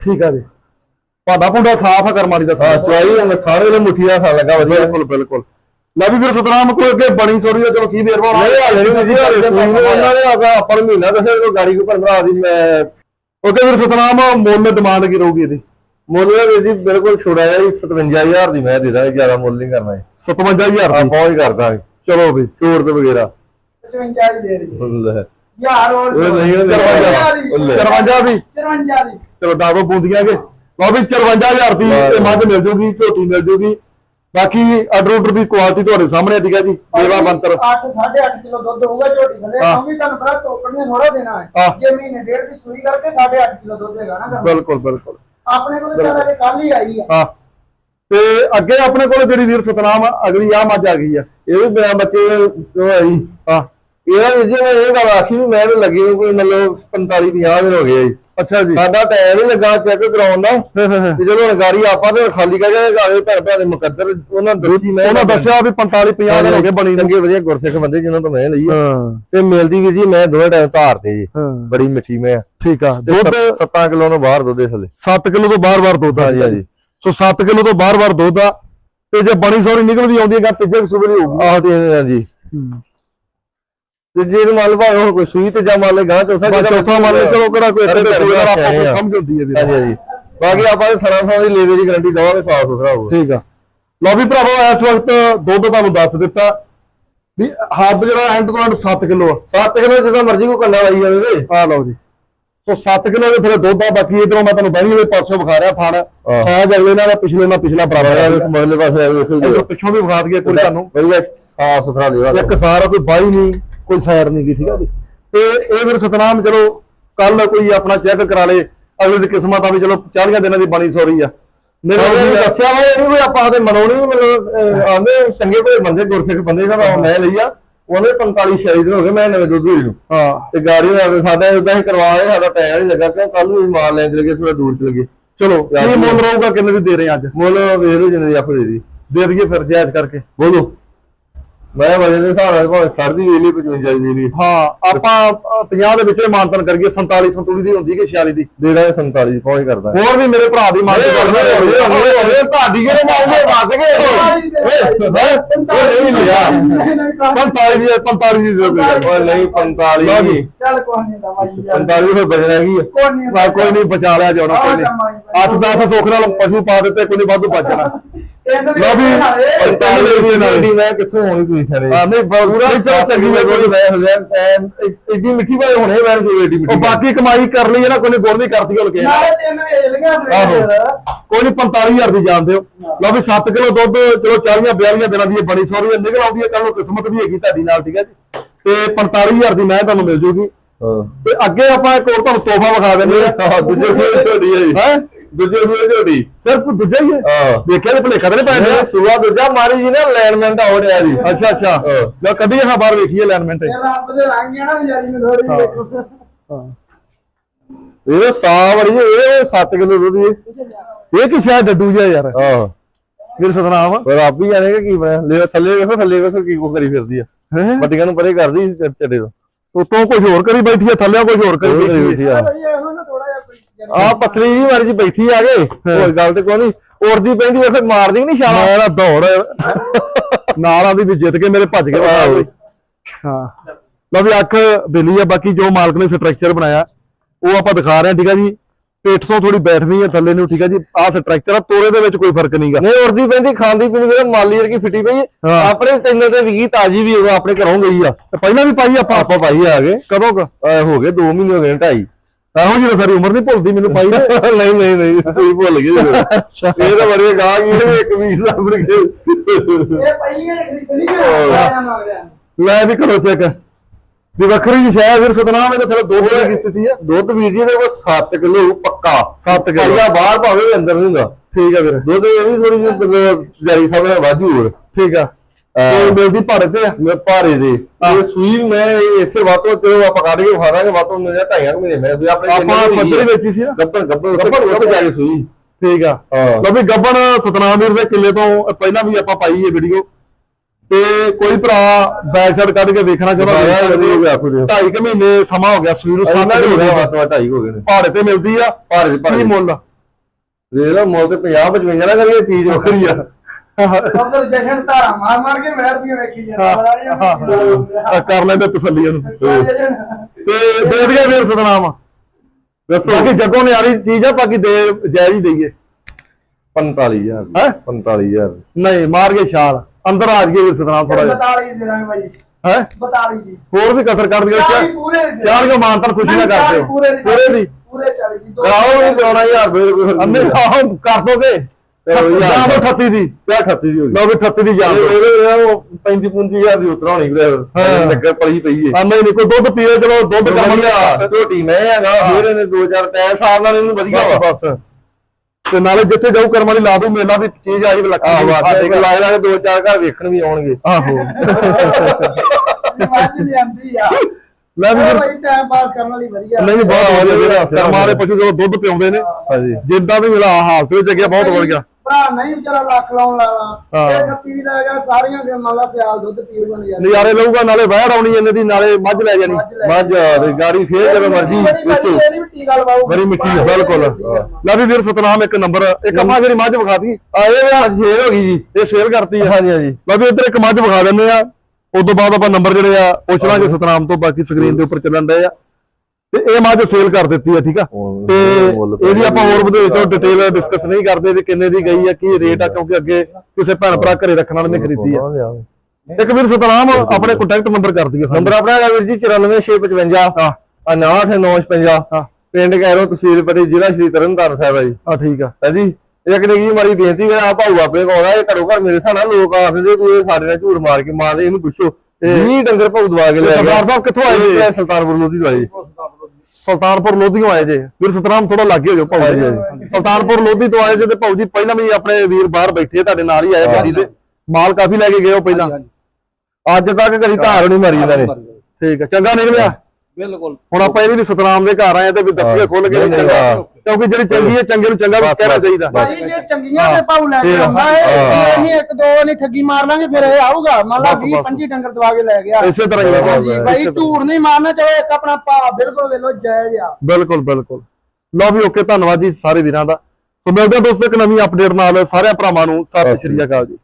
B: ਠੀਕ ਆ ਜੀ। ਭਾਡਾ ਪੁੰਡਾ ਸਾਫ਼ ਆ ਕਰਮਾਲੀ ਦਾ।
A: ਹਾਂ ਚਵਾਈ ਮਥਾਰੇ ਦੇ ਮੁੱਠੀ ਦਾ ਸਾਲ ਲੱਗਾ ਵਧੀਆ।
B: ਬਿਲਕੁਲ ਬਿਲਕੁਲ। ਲੈ ਵੀ ਫਿਰ ਸਤਨਾਮ ਕੋਈ ਅੱਗੇ ਬਣੀ ਸੋਰੀ ਦਾ ਚਲੋ ਕੀ ਵੇਰਵਾ
A: ਨਹੀਂ ਹਾਲੇ ਨਹੀਂ ਜੀ ਹਾਲੇ ਸੂਈ ਨੂੰ ਉਹਨਾਂ ਨੇ ਆਪਾਂ ਨੂੰ ਮਹੀਨਾ ਦੱਸਿਆ ਕੋਈ ਗਾੜੀ ਕੋ ਭਰਾ ਦੀ ਮੈਂ
B: ਓਕੇ ਫਿਰ ਸਤਨਾਮ ਮੁੱਲ ਡਿਮਾਂਡ ਕੀ ਰਹੂਗੀ ਇਹਦੀ?
A: ਮੁੱਲ ਦਾ ਵੀਰ ਜੀ ਬਿਲਕੁਲ ਛੋੜਾ ਜਿਹਾ ਜੀ 57000 ਦੀ ਮੈਂ ਦੇ ਦਾਂਗਾ ਜ਼ਿਆਦਾ ਮੁੱਲ ਨਹੀਂ ਕਰਨਾ ਜੀ।
B: 57000
A: ਆ
B: ਦੀ?
A: ਪਹੁੰਚ ਕਰ ਦਾਂਗੇ।
B: ਚਲੋ ਵੀ
A: ਛੋੜ ਤੇ ਵਗੈਰਾ।
C: 55 ਦੀ ਦੇ ਯਾਰ ਹੋਰ
A: ਉਹ ਨਹੀਂ ਉਹ
C: ਚਰਵੰਜਾ।
A: ਨਹੀਂ
B: 54 ਦੀ?
C: 53 ਦੀ।
B: ਚਲੋ ਡਾਬੋ ਬੂੰਦੀਆਂ ਕੇ। ਲਓ ਵੀ 54000 ਦੀ। ਤੇ ਮੱਝ ਮਿਲ ਜੂਗੀ ਝੋਟੀ ਮਿਲ ਜੂਗੀ। ਬਾਕੀ ਆਰਡਰ ਆਰਡਰ ਦੀ ਕੁਆਲਿਟੀ ਤੁਹਾਡੇ ਸਾਹਮਣੇ ਠੀਕ ਹੈ ਜੀ? ਦੇਵਾ ਬੰਤਰ
C: 8 8.5 ਕਿਲੋ ਦੁੱਧ ਹੋਊਗਾ ਝੋਟੀ ਥੱਲੇ।
B: ਹਾਂ।
C: ਕਿਉਂਕਿ ਤੁਹਾਨੂੰ ਪਤਾ ਟੋਕਣ ਨੇ ਥੋੜਾ ਦੇਣਾ
B: ਹਾਂ।
C: ਜੇ ਮਹੀਨੇ ਡੇਢ ਦੀ ਸੂਈ ਕਰਕੇ 8.5 ਕਿਲੋ ਦੁੱਧ ਹੈਗਾ ਨਾ।
B: ਬਿਲਕੁਲ ਬਿਲਕੁਲ।
C: ਆਪਣੇ ਕੋਲ ਤਾਂ ਚੱਲ ਕੱਲ ਹੀ ਆਈ ਆ।
B: ਹਾਂ। ਤੇ ਅੱਗੇ ਆਪਣੇ ਕੋਲ ਜਿਹੜੀ ਵੀਰ ਸਤਨਾਮ ਆ, ਅਗਲੀ ਆ ਮੱਝ ਆ ਗਈ ਆ
A: ਇਹ ਵੀ ਬਿਨਾ ਬੱਚੇ ਹੈ ਜੀ?
B: ਹਾਂ।
A: ਵੀਰ ਜੀ ਮੈਂ ਇਹ ਗੱਲ ਆਖੀ ਵੀ ਮੈਂ ਤੇ ਲੱਗੀ ਕੋਈ ਮਤਲਬ 45 50 ਦਿਨ ਹੋ ਗਏ ਜੀ।
B: ਅੱਛਾ ਜੀ।
A: ਸਾਡਾ ਟਾਈਮ ਨਹੀਂ ਲੱਗਾ ਚੈੱਕ ਕਰਾਉਣ ਦਾ। ਤੇ ਜਦੋਂ ਨਗਾਰੀ ਆਪਾਂ ਤੇ ਖਾਲੀ ਕਰ ਜਾਏ ਗਾਲੇ ਭੈਣ ਭੈਣ ਦੇ ਮੁਕੱਦਰ ਉਹਨਾਂ ਦੱਸੀ ਮੈਂ
B: ਉਹਨਾਂ ਦੱਸਿਆ ਵੀ 45 50 ਦਿਨ ਹੋ ਗਏ ਬਣੀ ਨੂੰ।
A: ਚੰਗੇ ਵਧੀਆ ਗੁਰਸਿੱਖ ਬੰਦੇ ਜਿਨ੍ਹਾਂ ਤੋਂ ਮੈਂ ਲਈ ਤੇ ਮਿਲਦੀ ਵੀ ਜੀ ਮੈਂ ਦੋਵੇਂ ਟਾਈਮ ਧਾਰਦੇ ਜੀ। ਬੜੀ ਮਿੱਠੀ ਮੈਂ।
B: ਠੀਕ ਆ। ਦੁੱਧ
A: 7 ਕਿਲੋ ਤੋਂ ਬਾਹਰ ਦੁੱਧ ਦੇ ਥੱਲੇ
B: 7 ਕਿਲੋ ਤੋਂ ਬਾਰ-ਬਾਰ ਦੁੱਧ ਆ
A: ਹਾਂਜੀ।
B: ਸੋ 7 ਕਿਲੋ ਤੋਂ ਬਾਰ-ਬਾਰ ਦੁੱਧ ਆ। ਤੇ ਜੇ ਬਣੀ ਸੌਰੀ ਨਿਕਲਦੀ ਆਉਂਦੀ ਹੈ ਤੀਜੇ ਸੂਬੇ ਦੀ ਹੋਊਗੀ।
A: ਆਹ ਤੇ ਹਾਂਜੀ। ਤੇ ਜੇ ਮੰਨ ਲਓ ਭਾਵੇਂ ਹੁਣ ਕੋਈ ਸੂਈ ਤੇ ਜਾਂ ਮੰਨ ਲੈ ਗਾਂ ਚੌਥਾ
B: ਬਸ ਚੌਥਾ ਮੰਨ ਲਓ ਚਲੋ ਕਿਹੜਾ ਕੋਈ ਇੱਥੇ
A: ਭੈਣ
B: ਸੂਬੇ ਦਾ
A: ਭਰਾ
B: ਆਪਾਂ ਨੂੰ। ਸਮਝ ਹੁੰਦੀ ਹੈ
A: ਹਾਂਜੀ ਹਾਂਜੀ। ਬਾਕੀ ਆਪਾਂ ਇਹ ਸਰਾਂ ਸਰਾਂ ਦੀ ਲੇਵੇ ਦੀ ਗਾਰੰਟੀ ਦਵਾਂਗੇ ਸਾਫ਼ ਸੁਥਰਾ ਹੋਊਗਾ।
B: ਠੀਕ ਆ। ਲਓ ਵੀ ਭਰਾਵੋ ਇਸ ਵਕਤ ਦੁੱਧ ਤੁਹਾਨੂੰ ਦੱਸ ਦਿੱਤਾ। ਵੀ ਹੱਬ ਜਿਹੜਾ ਐਂਡ ਤੋਂ ਐਂਡ 7 ਕਿਲੋ ਆ।
A: 7 ਕਿਲੋ ਜਿੱਦਾਂ ਮਰਜ਼ੀ ਕੋ ਕੰਨਾ ਲਾਈ ਜਾਵੇ ਵੇ
B: ਆ ਲਓ ਜੀ। ਸੋ 7 ਕਿਲੋ ਦੇ ਫਿਰ ਦੁੱਧ ਆ ਬਾਕੀ ਇਧਰੋਂ ਮੈਂ ਤੁਹਾਨੂੰ ਬਹਿਣੀ ਦੇ ਪਾਸੋਂ ਵਿਖਾ ਰਿਹਾ ਫੜ ਸਾਜ ਅਗਲੇ ਨਾਲ ਪਿਛਲੇ ਨਾਲ ਪਿਛਲਾ ਆ।
A: ਵੇਖ ਮਗਲੇ ਪਾਸੇ ਵੇਖੋ
B: ਪਿੱਛੋਂ ਵੀ ਵਿਖਾ ਦਈਏ ਕੋਈ ਤੁਹਾਨੂੰ।
A: ਵਧੀਆ ਸਾਫ਼ ਸੁਥਰਾ ਲੇਵਾ।
B: ਇੱਕ ਸਾਰਾ ਕੋਈ ਬਾਈ ਨਹੀਂ ਕੋਈ ਸਾਇਰ ਨਹੀਂ ਗੀ ਠੀਕ ਆ ਜੀ। ਤੇ ਇਹ ਫਿਰ ਸਤਨਾਮ ਚਲੋ ਕੱਲ ਕੋਈ ਆਪਣਾ ਚੈੱਕ ਕਰਾ ਲੇ ਅਗਲੇ ਦੀ ਕਿਸਮਤ ਆ ਵੀ ਚਲੋ 40 ਦਿਨਾਂ ਦੀ ਬਣੀ ਸੋਰੀ ਆ। ਮੇਰੇ ਕੋਲ
A: ਦੱਸਿਆ ਵਾ ਜਿਹੜੀ ਕੋਈ ਆਪਾਂ ਤੇ ਮਨਾਉਣੀ ਨੀ, ਮਤਲਬ ਆਂਦੇ ਚੰਗੇ ਭਲੇ ਬੰਦੇ ਗੁਰਸਿੱਖ ਬੰਦੇ ਦਾ ਮੈਂ ਲਈ ਆ। ਉਹਨੇ 45 46 ਦਿਨ ਹੋ ਗਏ ਮੈਂ ਨਵੇਂ ਦੁੱਧ ਹੋਈ ਨੂੰ।
B: ਹਾਂ।
A: ਤੇ ਗਾੜੀ ਨਾਲ ਸਾਡਾ ਉਦਾਂ ਹੀ ਕਰਵਾ ਰਹੇ ਸਾਡਾ ਟਾਈਮ ਨਹੀਂ ਲੱਗਾ ਕਿਉਂ ਕੱਲ ਨੂੰ ਵੀ ਮਾਲ ਲੈਣ ਚਲੇ ਗਏ ਥੋੜਾ ਦੂਰ ਚਲੇ ਗਏ।
B: ਚਲੋ ਕੀ। ਮੁੱਲ ਰਹੂਗਾ ਕਿੰਨੇ ਦੀ ਦੇ ਰਹੇ ਅੱਜ?
A: ਮੁੱਲ ਵੇਖ ਲਓ ਜਿੰਨੇ ਦੀ ਆਪੋ ਦੇ ਦੀ
B: ਦੇ ਦਈਏ ਫਿਰ ਜਾਇਜ਼ ਕਰਕੇ।
A: ਬੋਲੋ। ਮੈਂ ਵਜੇ ਦੇ ਹਿਸਾਬ ਨਾਲ ਭਾਵੇਂ ਸਰਦੀ ਵੇਲੀ 55 ਦੀ ਵੇਲੀ
B: ਹਾਂ ਆਪਾਂ ਅ, 50 ਦੇ ਵਿੱਚੋਂ ਮਾਨਤਨ ਕਰੀਏ 47 ਸੰਤੁਲੀ ਦੀ ਹੁੰਦੀ ਕਿ 46 ਦੀ?
A: ਦੇ ਦਾਂਗੇ 47 ਪਹੁੰਚ ਕਰਦਾ?
B: ਹੋਰ ਵੀ ਮੇਰੇ ਭਰਾ ਦੀ ਮੰਗ ਕਰਦੇ।
A: ਤੁਹਾਡੀ ਕਿਹੜੇ ਮਾਉਂਦੇ ਵੱਧ ਗਏ ਓਏ ਨਹੀਂ ਲਿਆ
C: ਨਹੀਂ ਨਹੀਂ ਤਾਂ
B: 45 ਦੀ 45 ਦੀ ਦੇ।
A: ਓਏ ਨਹੀਂ 45
B: ਲਓ ਜੀ।
C: ਚੱਲ ਕੋਈ ਨਹੀਂ ਦਾ ਯਾਰ।
A: 45 ਫਿਰ ਬਚਣਾ ਕੀ ਆ।
C: ਕੋਈ ਨਹੀਂ
B: ਬਚਾ ਲਿਆ ਜਾਣਾ ਕੋਈ ਨਹੀਂ 8-10 ਸੁੱਖ ਨਾਲ ਪਸ਼ੂ ਪਾ ਦਿੱਤੇ ਕੋਈ ਨਹੀਂ ਵਾਧੂ ਬਚਣਾ ਲਓ ਵੀ
A: 45 ਦੀ ਨਾਲ। ਮੈਂ ਕਿੱਥੋਂ ਹੋਣੀ ਤੁਸੀਂ ਸਾਰੇ?
B: ਹਾਂ ਨਹੀਂ ਪੂਰਾ
A: ਚਲੋ ਚੰਗੀ ਮੈਂ ਕੋਈ ਮੈਂ ਹੋ ਗਿਆ ਟਾਈਮ ਇੱਡੀ ਮਿੱਠੀ ਭਾਈ ਹੁਣੇ ਮੈਂ ਕੋਈ ਏਡੀ
B: ਉਹ
A: ਮਿੱਠੀ
B: ਬਾਕੀ ਕਮਾਈ ਕਰ ਲਈ ਹੈ ਨਾ ਕੋਈ ਗੁੜ ਨਹੀਂ ਕਰਦੀ ਹੁਣ ਕੇ
C: ਨਾਲੇ ਤਿੰਨ ਵੇਚ ਲਈਆਂ ਸਵੇਰੇ।
B: ਕੋਈ ਨਹੀਂ 45000 ਦੀ ਜਾਣਦੇ ਹੋ। ਲਓ ਵੀ 7 ਕਿਲੋ ਦੁੱਧ ਚਲੋ 40 42 ਦਿਨਾਂ ਦੀ ਇਹ ਬਣੀ ਸੋਰੀ ਨਿਕਲ ਆਉਂਦੀ ਹੈ ਕੱਲ ਨੂੰ ਕਿਸਮਤ ਵੀ ਹੈਗੀ ਤੁਹਾਡੀ ਨਾਲ ਠੀਕ ਹੈ ਜੀ। ਤੇ 45000 ਦੀ ਮੈਂ ਤੁਹਾਨੂੰ ਮਿਲ ਜੂਗੀ।
A: ਹਾਂ।
B: ਤੇ ਅੱਗੇ ਆਪਾਂ ਇੱਕ ਹੋਰ ਤੁਹਾਨੂੰ ਤੋਹਫਾ ਵਿਖਾ ਦਿੰਦੇ
A: ਹਾਂ, ਦੂਜੇ ਸੂਏ ਝੋਟੀ ਹੈ ਜੀ।
B: ਹੈ?
A: ਦੂਜੇ ਸੂਏ ਝੋਟੀ
B: ਸਿਰਫ ਦੂਜਾ ਹੀ ਹੈ?
A: ਹਾਂ।
B: ਦੇਖਿਆ ਤੇ ਭਲੇਖਾ ਤੇ ਨਹੀਂ
A: ਮੈਂ ਸੂਆ ਦੂਜਾ ਮਾਰੀ ਜੀ ਨਾ ਅਲਾਈਨਮੈਂਟ ਆਉੜਿਆ ਜੀ।
B: ਅੱਛਾ ਅੱਛਾ।
A: ਹਾਂ।
B: ਲਓ ਕੱਢੀ ਜਣਾ ਬਾਹਰ ਵੇਖੀਏ ਅਲਾਈਨਮੈਂਟ
C: ਇਹ ਰੱਬ ਦੇ ਰੰਗ ਆ ਨਾ ਵਿਚਾਰੀ ਨੂੰ ਥੋੜੀ
B: ਹਾਂ।
C: ਦੇਖੋ।
A: ਇਹਦੇ ਸਾਹ ਬੜੀ ਹੈ, ਇਹ 7 ਕਿਲੋ ਦੁੱਧ ਜੀ।
B: ਇਹ ਕੀ ਸ਼ਾਇਦ ਡੱਡੂ ਜਿਹਾ ਯਾਰ?
A: ਆਹ
B: ਵੀਰ ਸਤਨਾਮ?
A: ਪਰ ਆਪ ਹੀ ਜਾਣੇਗਾ ਕੀ ਬਣਿਆ। ਲੈ ਥੱਲੇ ਵੇਖੋ ਥੱਲੇ ਵੇਖੋ ਕੀ ਕੋ ਕਰੀ ਫਿਰਦੀ ਆ।
B: ਹੈ?
A: ਵੱਡੀਆਂ ਨੂੰ ਪਰੇ ਕਰਦੀ ਸੀ ਚੱਡੇ ਤੋਂ।
B: ਉਤੋਂ ਕੁਝ ਹੋਰ ਕਰੀ ਬੈਠੀ ਹੈ ਥੱਲੇ ਕੁਝ ਹੋਰ ਕਰੀ
A: ਉਹ ਕਰੀ
B: ਬੈਠੀ ਹੈ
A: ਬੈਠੀ ਆ ਆ ਪਸਰੀ ਜੀ ਮਾਰੀ ਜੀ ਬੈਠੀ ਆ ਗਏ ਕੋਈ ਗੱਲ ਤੇ ਕੋਈ ਨਹੀਂ ਪੈਂਦੀ ਉਸੇ ਮਾਰਦੀ ਨਹੀਂ ਛਾਲਾ।
B: ਮੇਰਾ ਦੌੜ। ਨਾਲ ਆਂਦੀ ਵੀ ਜਿੱਤ ਕੇ ਮੇਰੇ ਭੱਜ ਕੇ ਵਾਲਾ ਹੋਈ ਹਾਂ। ਲਓ ਵੀ ਅੱਖ ਬਿਲੀ ਆ ਬਾਕੀ ਜੋ ਮਾਲਕ ਨੇ ਸਟਰਕਚਰ ਬਣਾਇਆ ਉਹ ਆਪਾਂ ਦਿਖਾ ਰਹੇ ਹਾਂ ਠੀਕ ਆ ਜੀ। ਪੇਟ ਤੋਂ ਥੋੜੀ ਬੈਠਣੀ ਆ ਥੱਲੇ ਨੂੰ ਠੀਕ ਆ ਜੀ। ਆ ਸਟਰਕਚਰ ਆ ਤੋਰੇ ਦੇ ਵਿੱਚ ਕੋਈ ਫ਼ਰਕ ਨਹੀਂਗਾ
A: ਨਹੀਂ ਔਰਦੀ ਪੈਂਦੀ ਖਾਂਦੀ ਪੀਂਦੀ ਮੇਰੇ ਮਾਲੀ ਵਰਗੀ ਫਿੱਟੀ ਪਈ ਆਪਣੇ ਚੈਨਲ ਤੇ ਵੀ ਤਾਜੀ ਵੀ ਆਪਣੇ ਘਰੋਂ ਗਈ ਆ।
B: ਪਹਿਲਾਂ ਵੀ ਪਾਈ ਆਪਾਂ?
A: ਆਪਾਂ ਪਾਈ ਆ ਗਏ।
B: ਕਦੋਂ
A: ਹੋ ਗਏ 2 ਮਹੀਨੇ ਹੋ ਗਏ ਢਾਈ।
B: ਆਹੋ ਜਿਹੜਾ ਸਾਰੀ ਉਮਰ ਨਹੀਂ ਭੁੱਲਦੀ ਮੈਨੂੰ ਪਾਈ
A: ਨਹੀਂ ਨਹੀਂ ਨਹੀਂ ਤੁਸੀਂ ਭੁੱਲ ਗਏ ਇਹ ਤਾਂ ਬੜੇ ਗਾਹ ਗਏ ਇੱਕ ਵੀ ਸਾਬਰ ਗਏ।
C: ਇਹ ਪਈ ਨਹੀਂ ਨਹੀਂ
B: ਲੈ ਵੀ ਕਰੋ ਚੈੱਕ। ਵੀ ਵੱਖਰੀ ਜੀ ਸ਼ਾਇਦ ਫਿਰ ਸਤਨਾਮ ਇਹਦਾ ਥੋੜਾ 2000 ਦੀ ਸਥਿਤੀ ਆ।
A: ਦੁੱਧ ਵੀਰ ਜੀ ਦੇ ਕੋਲ 7 ਕਿਲੋ ਪੱਕਾ।
B: ਸੱਤ ਕਿਲੋ।
A: ਪੱਕਾ ਬਾਹਰ ਭਾਵੇਂ ਅੰਦਰ ਨਹੀਂ ਹੁੰਦਾ।
B: ਠੀਕ ਆ ਵੀਰ
A: ਦੁੱਧ ਇਹ ਵੀ ਥੋੜੀ ਜਿਹੀ ਜਾਰੀ ਸਾਹਮਣੇ ਵਾਜੂ ਹੋਰ।
B: ਠੀਕ ਆ। ਮਿਲਦੀ ਭਾੜੇ ਤੇ ਆ।
A: ਮੈਂ ਭਾਰੇ ਦੇ। ਇਹ ਸੂਈ ਮੈਂ ਇਸੇ ਵਾਤੋਂ ਤੇ ਆਪਾਂ ਕੱਢ ਕੇ ਖਾ ਦਾਂਗੇ ਵਾਤੋਂ ਮੇਰੇ ਢਾਈਆਂ ਕੁ ਮਹੀਨੇ ਮੈਂ ਸੂਈ ਆਪਣੇ
B: ਆਪਾਂ ਸੱਤਰੀ ਵੇਚੀ ਸੀ ਨਾ।
A: ਗੱਬਰ ਗੱਬਰ ਗੱਬਰ ਉਸੇ ਜਾ ਕੇ ਸੂਈ।
B: ਠੀਕ ਆ।
A: ਹਾਂ।
B: ਲਓ ਵੀ ਗੱਬਣ ਸਤਨਾਮ ਵੀਰ ਦੇ ਕਿੱਲੇ ਤੋਂ ਪਹਿਲਾਂ ਵੀ ਆਪਾਂ ਪਾਈ ਇਹ ਵੀਡੀਓ ਤੇ ਕੋਈ ਭਰਾ ਬੈਕ ਸਾਈਡ ਕੱਢ ਕੇ ਵੇਖਣਾ ਚਾਹੁੰਦਾ। ਢਾਈ ਕੁ ਮਹੀਨੇ ਸਮਾਂ ਹੋ ਗਿਆ ਸੂਈ ਨੂੰ
A: ਹੋ ਗਿਆ। ਵਾਤੋਂ ਢਾਈ ਹੋ ਗਏ ਨੇ।
B: ਭਾੜੇ ਤੇ ਮਿਲਦੀ ਆ। ਕੀ
A: ਭਾਰੇ
B: ਮੁੱਲ?
A: ਲਓ ਮੁੱਲ ਤੇ 50 55 ਨਾ ਕਰੀਏ ਚੀਜ਼ ਵੱਖਰੀ ਆ।
C: ਉਧਰ ਜਸ਼ਨ ਧਾਰਾ ਮਾਰ ਮਾਰ ਕੇ ਬੈਠਦੀਆਂ ਵੇਖੀ ਜਾਂਦਾ
B: ਆ। ਕਰ ਲੈਂਦੇ ਤਸੱਲੀ ਨੂੰ। ਤੇ ਦੇ ਦਈਏ ਵੀਰ ਸਤਨਾਮ। ਦੱਸੋ ਬਾਕੀ ਜੱਗੋਂ ਨਿਆਰੀ ਚੀਜ਼ ਆ ਬਾਕੀ ਦੇ ਜਾਇਜ਼ ਹੀ ਦਈਏ
A: 45000
B: ਹੈਂ?
A: 45000
B: ਨਹੀਂ ਮਾਰ ਕੇ ਛਾਲ। ਅੰਦਰ ਆ ਜਗੇ ਵੀਰ ਸਤਨਾਮ ਥੋੜਾ ਜਿਹਾ।
C: 42 ਦੇ ਦਾਂਗੇ ਭਾਈ
B: ਹੈ?
C: 42 ਜੀ
B: ਹੋਰ ਵੀ ਕਸਰ ਕੱਢ ਦਿਓ
C: 40 ਪੂਰੇ ਦੇ
B: ਚਾਰ ਕੋ ਮਾਨਤਨ ਖੁਸ਼ੀ ਨਾਲ ਕਰਦੇ ਹੋ।
C: ਪੂਰੇ ਦੀ।
B: ਪੂਰੇ ਦੀ?
C: ਪੂਰੇ 40 ਦੀ। ਦੋ-
A: ਕਰਾਓ ਵੀ ਕਰਾਉਣਾ ਯਾਰ ਫੇਰ ਕੋਈ
B: ਅੰਨੇ ਆਹੋ ਕਰ ਦੋਗੇ?
A: ਤੇ ਉਹ ਯਾਰ
B: ਜਾਂ 38 ਦੀ।
A: ਤੇ 38 ਦੀ ਹੋ ਗਈ।
B: ਲਓ ਵੀ 38 ਦੀ ਜਾਨ ਦਿਓ
A: ਇਹ ਉਹ 35 35000 ਦੀ ਉਤਰਾ ਹੋਣੀ ਵੀਰੇ
B: ਹਾਂ।
A: ਲੱਗਾ ਪਲੀ ਪਈ ਏ।
B: ਨਹੀਂ ਕੋਈ ਦੁੱਧ ਪੀਵੇ ਚਲੋ ਦੁੱਧ ਕੰਮ ਲਿਆ।
A: ਝੋਟੀ ਮੈਂ ਹੈਗਾ ਫਿਰ ਇਹਨੇ 2000 ਟੈ ਸਾਲ ਨਾਲ ਇਹਨੂੰ ਵਧੀਆ ਵਾ।
B: ਬਸ। ਤੇ ਨਾਲੇ ਜਿੱਥੇ ਜਾਊ ਕਰਮਾਂ ਦੀ ਲਾ ਦੂ ਮੇਲਾ ਵੀ ਚੀਜ਼ ਆਈ ਲੱਖ ਦੀ
A: ਚਾਰ ਘਰ ਵੇਖਣ ਵੀ ਆਉਣਗੇ।
B: ਆਹੋ।
C: ਮੱਝ ਨਹੀਂ ਆਂਦੀ ਆ।
B: ਲੈ ਵੀ
C: ਇਹ
B: ਫਿਰ-
C: ਭਾਈ ਟਾਈਮ ਪਾਸ ਕਰਨ ਵਾਲੀ ਵਧੀਆ।
B: ਨਹੀਂ ਨਹੀਂ ਬਹੁਤ ਵਧੀਆ ਵੀਰ
A: ਹਾਂ।
B: ਕਰਮਾਂ ਵਾਲੇ ਪਸ਼ੂ ਜਦੋਂ ਦੁੱਧ ਪਿਆਉਂਦੇ ਨੇ
A: ਹਾਂਜੀ।
B: ਜਿੱਦਾਂ ਵੀ ਮਿਲਾ ਹਾਲਤ ਵਿੱਚ ਗਿਆ ਬਹੁਤ ਵੜ ਗਿਆ।
C: ਭਰਾ ਨਹੀਂ ਵਿਚਾਰਾ ਲੱਖ ਲਾਉਣ ਵਾਲਾ। ਇਹ 31 ਵੀ ਲੈ ਗਿਆ ਸਾਰੀਆਂ ਮੰਨ ਲਾ ਸਿਆਲ ਦੁੱਧ ਪੀਊਗਾ ਨਜ਼ਾਰੇ
B: ਨਜ਼ਾਰੇ ਲਊਗਾ ਨਾਲੇ ਵਹਿੜ ਆਉਣੀ ਇਹਨੇ ਦੀ ਨਾਲੇ ਮੱਝ ਲੈ ਜਾਣੀ।
C: ਮੱਝ
A: ਤੇ ਗਾੜੀ ਫੇਰ ਜਦੋਂ ਮਰਜ਼ੀ ਵਿੱਚੋਂ।
B: ਬੜੀ ਮਿੱਠੀ ਬਿਲਕੁਲ। ਲੈ ਵੀ ਵੀਰ ਸਤਨਾਮ ਇੱਕ ਨੰਬਰ। ਇੱਕ ਆਪਾਂ ਜਿਹੜੀ ਮੱਝ ਵਿਖਾ ਦਈਏ
A: ਆ ਇਹ ਛੇਲ ਹੋ ਗਈ ਜੀ।
B: ਇਹ ਸੇਲ ਕਰਤੀ ਆ
A: ਹਾਂਜੀ ਹਾਂਜੀ।
B: ਲੈ ਵੀ ਇੱਧਰ ਇੱਕ ਮੱਝ ਵਿਖਾ ਦਿੰਦੇ ਆ ਉਸ ਤੋਂ ਬਾਅਦ ਆਪਾਂ ਨੰਬਰ ਜਿਹੜੇ ਆ ਪੁੱਛ ਲਾਂਗੇ ਸਤਨਾਮ ਤੋਂ ਬਾਕੀ ਸਕਰੀਨ ਦੇ ਉੱਪਰ ਚੱਲਣ ਡਏ ਆ। ਤੇ ਇਹ ਮੱਝ ਸੇਲ ਕਰ ਦਿੱਤੀ ਆ ਠੀਕ ਆ? ਤੇ ਇਹਦੀ ਆਪਾਂ ਹੋਰ ਵਧੇਰੇ ਤੋਂ ਡਿਟੇਲ ਡਿਸਕਸ ਨਹੀਂ ਕਰਦੇ ਵੀ ਕਿੰਨੇ ਦੀ ਗਈ ਆ ਕੀ ਰੇਟ ਆ ਕਿਉਂਕਿ ਅੱਗੇ ਕਿਸੇ ਭੈਣ ਭਰਾ ਘਰੇ ਰੱਖਣ ਵਾਲੇ ਨੇ ਖਰੀਦੀ ਆ। ਇੱਕ ਵੀਰ ਸਤਨਾਮ ਆਪਣੇ ਕੰਟੈਕਟ ਨੰਬਰ ਕਰ ਦਈਏ
A: ਨੰਬਰ ਆਪਣਾ ਹੈਗਾ ਵੀਰ ਜੀ 94655
B: ਹਾਂ।
A: ਆ 98955
B: ਹਾਂ।
A: ਪਿੰਡ ਕੈਰੋ ਤਹਿਸੀਲ ਪਟੀ ਜ਼ਿਲ੍ਹਾ ਸ਼੍ਰੀ ਤਰਨਤਾਰਨ ਸਾਹਿਬ ਹੈ ਜੀ।
B: ਆ ਠੀਕ ਆ।
A: ਹੈ ਜੀ? ਇੱਕ ਨੇ ਕੀ ਮਾਰੀ ਬੇਨਤੀ ਕਰਾਂ ਆ ਭਾਊ ਆਪਣੇ ਕੋਲ ਆਉਂਦਾ ਇਹ ਘੜੋ ਘਰ ਮੇਰੇ ਸਾਨਾ ਲੋਕ ਆਖਦੇ ਇਹ ਸਾਡੇ ਨਾਲ ਝੂਠ ਮਾਰ ਕੇ ਮਾਰਦੇ ਇਹਨੂੰ ਪੁੱਛੋ। 20 ਡੰਗਰ ਭਾਊ ਦਵਾ ਕੇ ਲੈ
B: ਸਰਦਾਰ ਸਾਹਿਬ ਕਿੱਥੋਂ ਆਏ?
A: ਸੁਲਤਾਨਪੁਰ ਲੋਧੀ ਦਵਾਈ
B: ਸੁਲਤਾਨਪੁਰ ਲੋਧੀੋਂ ਆਏ ਜੇ। ਵੀਰ ਸਤਨਾਮ ਥੋੜਾ ਲੱਗੇ ਹੋ ਜੋ ਭਾਊ ਜੀ। ਸੁਲਤਾਨਪੁਰ ਲੋਧੀ ਤੋਂ ਆਏ ਜੇ ਤੇ ਭਾਊ ਜੀ ਪਹਿਲਾਂ ਵੀ ਆਪਣੇ ਵੀਰ ਬਾਹਰ ਬੈਠੇ ਤੁਹਾਡੇ ਨਾਲ ਹੀ ਆਏ ਗੱਡੀ ਤੇ ਮਾਲ ਕਾਫੀ ਲੈ ਕੇ ਗਏ ਹੋ ਪਹਿਲਾਂ।
A: ਅੱਜ ਤੱਕ ਕਦੀ ਧਾਰ ਨਹੀਂ ਮਾਰੀ ਇਹਨਾਂ ਨੇ।
B: ਠੀਕ ਆ ਚੰਗਾ ਨਿਕਲਿਆ।
C: ਬਿਲਕੁਲ।
B: ਹੁਣ ਆਪਾਂ ਇਹਦੀ ਵੀ ਸਤਨਾਮ ਦੇ ਘਰ ਆਏ ਤੇ ਵੀ ਦੱਸੀਏ ਖੁੱਲ ਕੇ
A: ਨਹੀਂ, ਨਹੀਂ,
B: ਚੰਗਾ। ਕਿਉਂਕਿ ਜਿਹੜੀ ਚੰਗੀ ਹੈ ਚੰਗੇ ਨੂੰ ਚੰਗਾ ਵੀ ਕਹਿਣਾ ਚਾਹੀਦਾ।
C: ਭਾਈ ਜੇ ਚੰਗੀਆਂ ਤੇ ਭਾਉ ਲੈ ਕੇ ਆਉਂਦਾ
A: ਹਾਂ।
C: ਅਸੀਂ ਇੱਕ ਦੋ ਨਹੀਂ ਠੱਗੀ ਮਾਰ ਲਾਂਗੇ ਫਿਰ ਇਹ ਆਊਗਾ। ਮੰਨ ਲਾ
B: ਬਸ,
C: 20
B: ਬਸ।
C: 25 ਡੰਗਰ ਦਵਾ ਕੇ ਲੈ ਗਿਆ।
B: ਇਸੇ ਤਰ੍ਹਾਂ ਹੀ ਆ।
C: ਭਾਈ ਝੂਠ ਨਹੀਂ ਮਾਰਨਾ ਚਲੋ ਇੱਕ ਆਪਣਾ ਭਾਅ ਬਿਲਕੁਲ ਵੇਲੋ ਜਾਇਜ਼ ਆ।
B: ਬਿਲਕੁਲ ਬਿਲਕੁਲ। ਲਓ ਵੀ ਓਕੇ ਧੰਨਵਾਦ ਜੀ ਸਾਰੇ ਵੀਰਾਂ ਦਾ। ਸੋ ਮਿਲਦੇ ਹਾਂ ਦੋਸਤੋ ਇੱਕ ਨਵੀਂ ਅਪਡੇਟ ਨਾਲ। ਸਾਰਿਆਂ ਭਰਾਵਾਂ ਨੂੰ ਸਤਿ ਸ਼੍ਰੀ ਅਕਾਲ ਜੀ।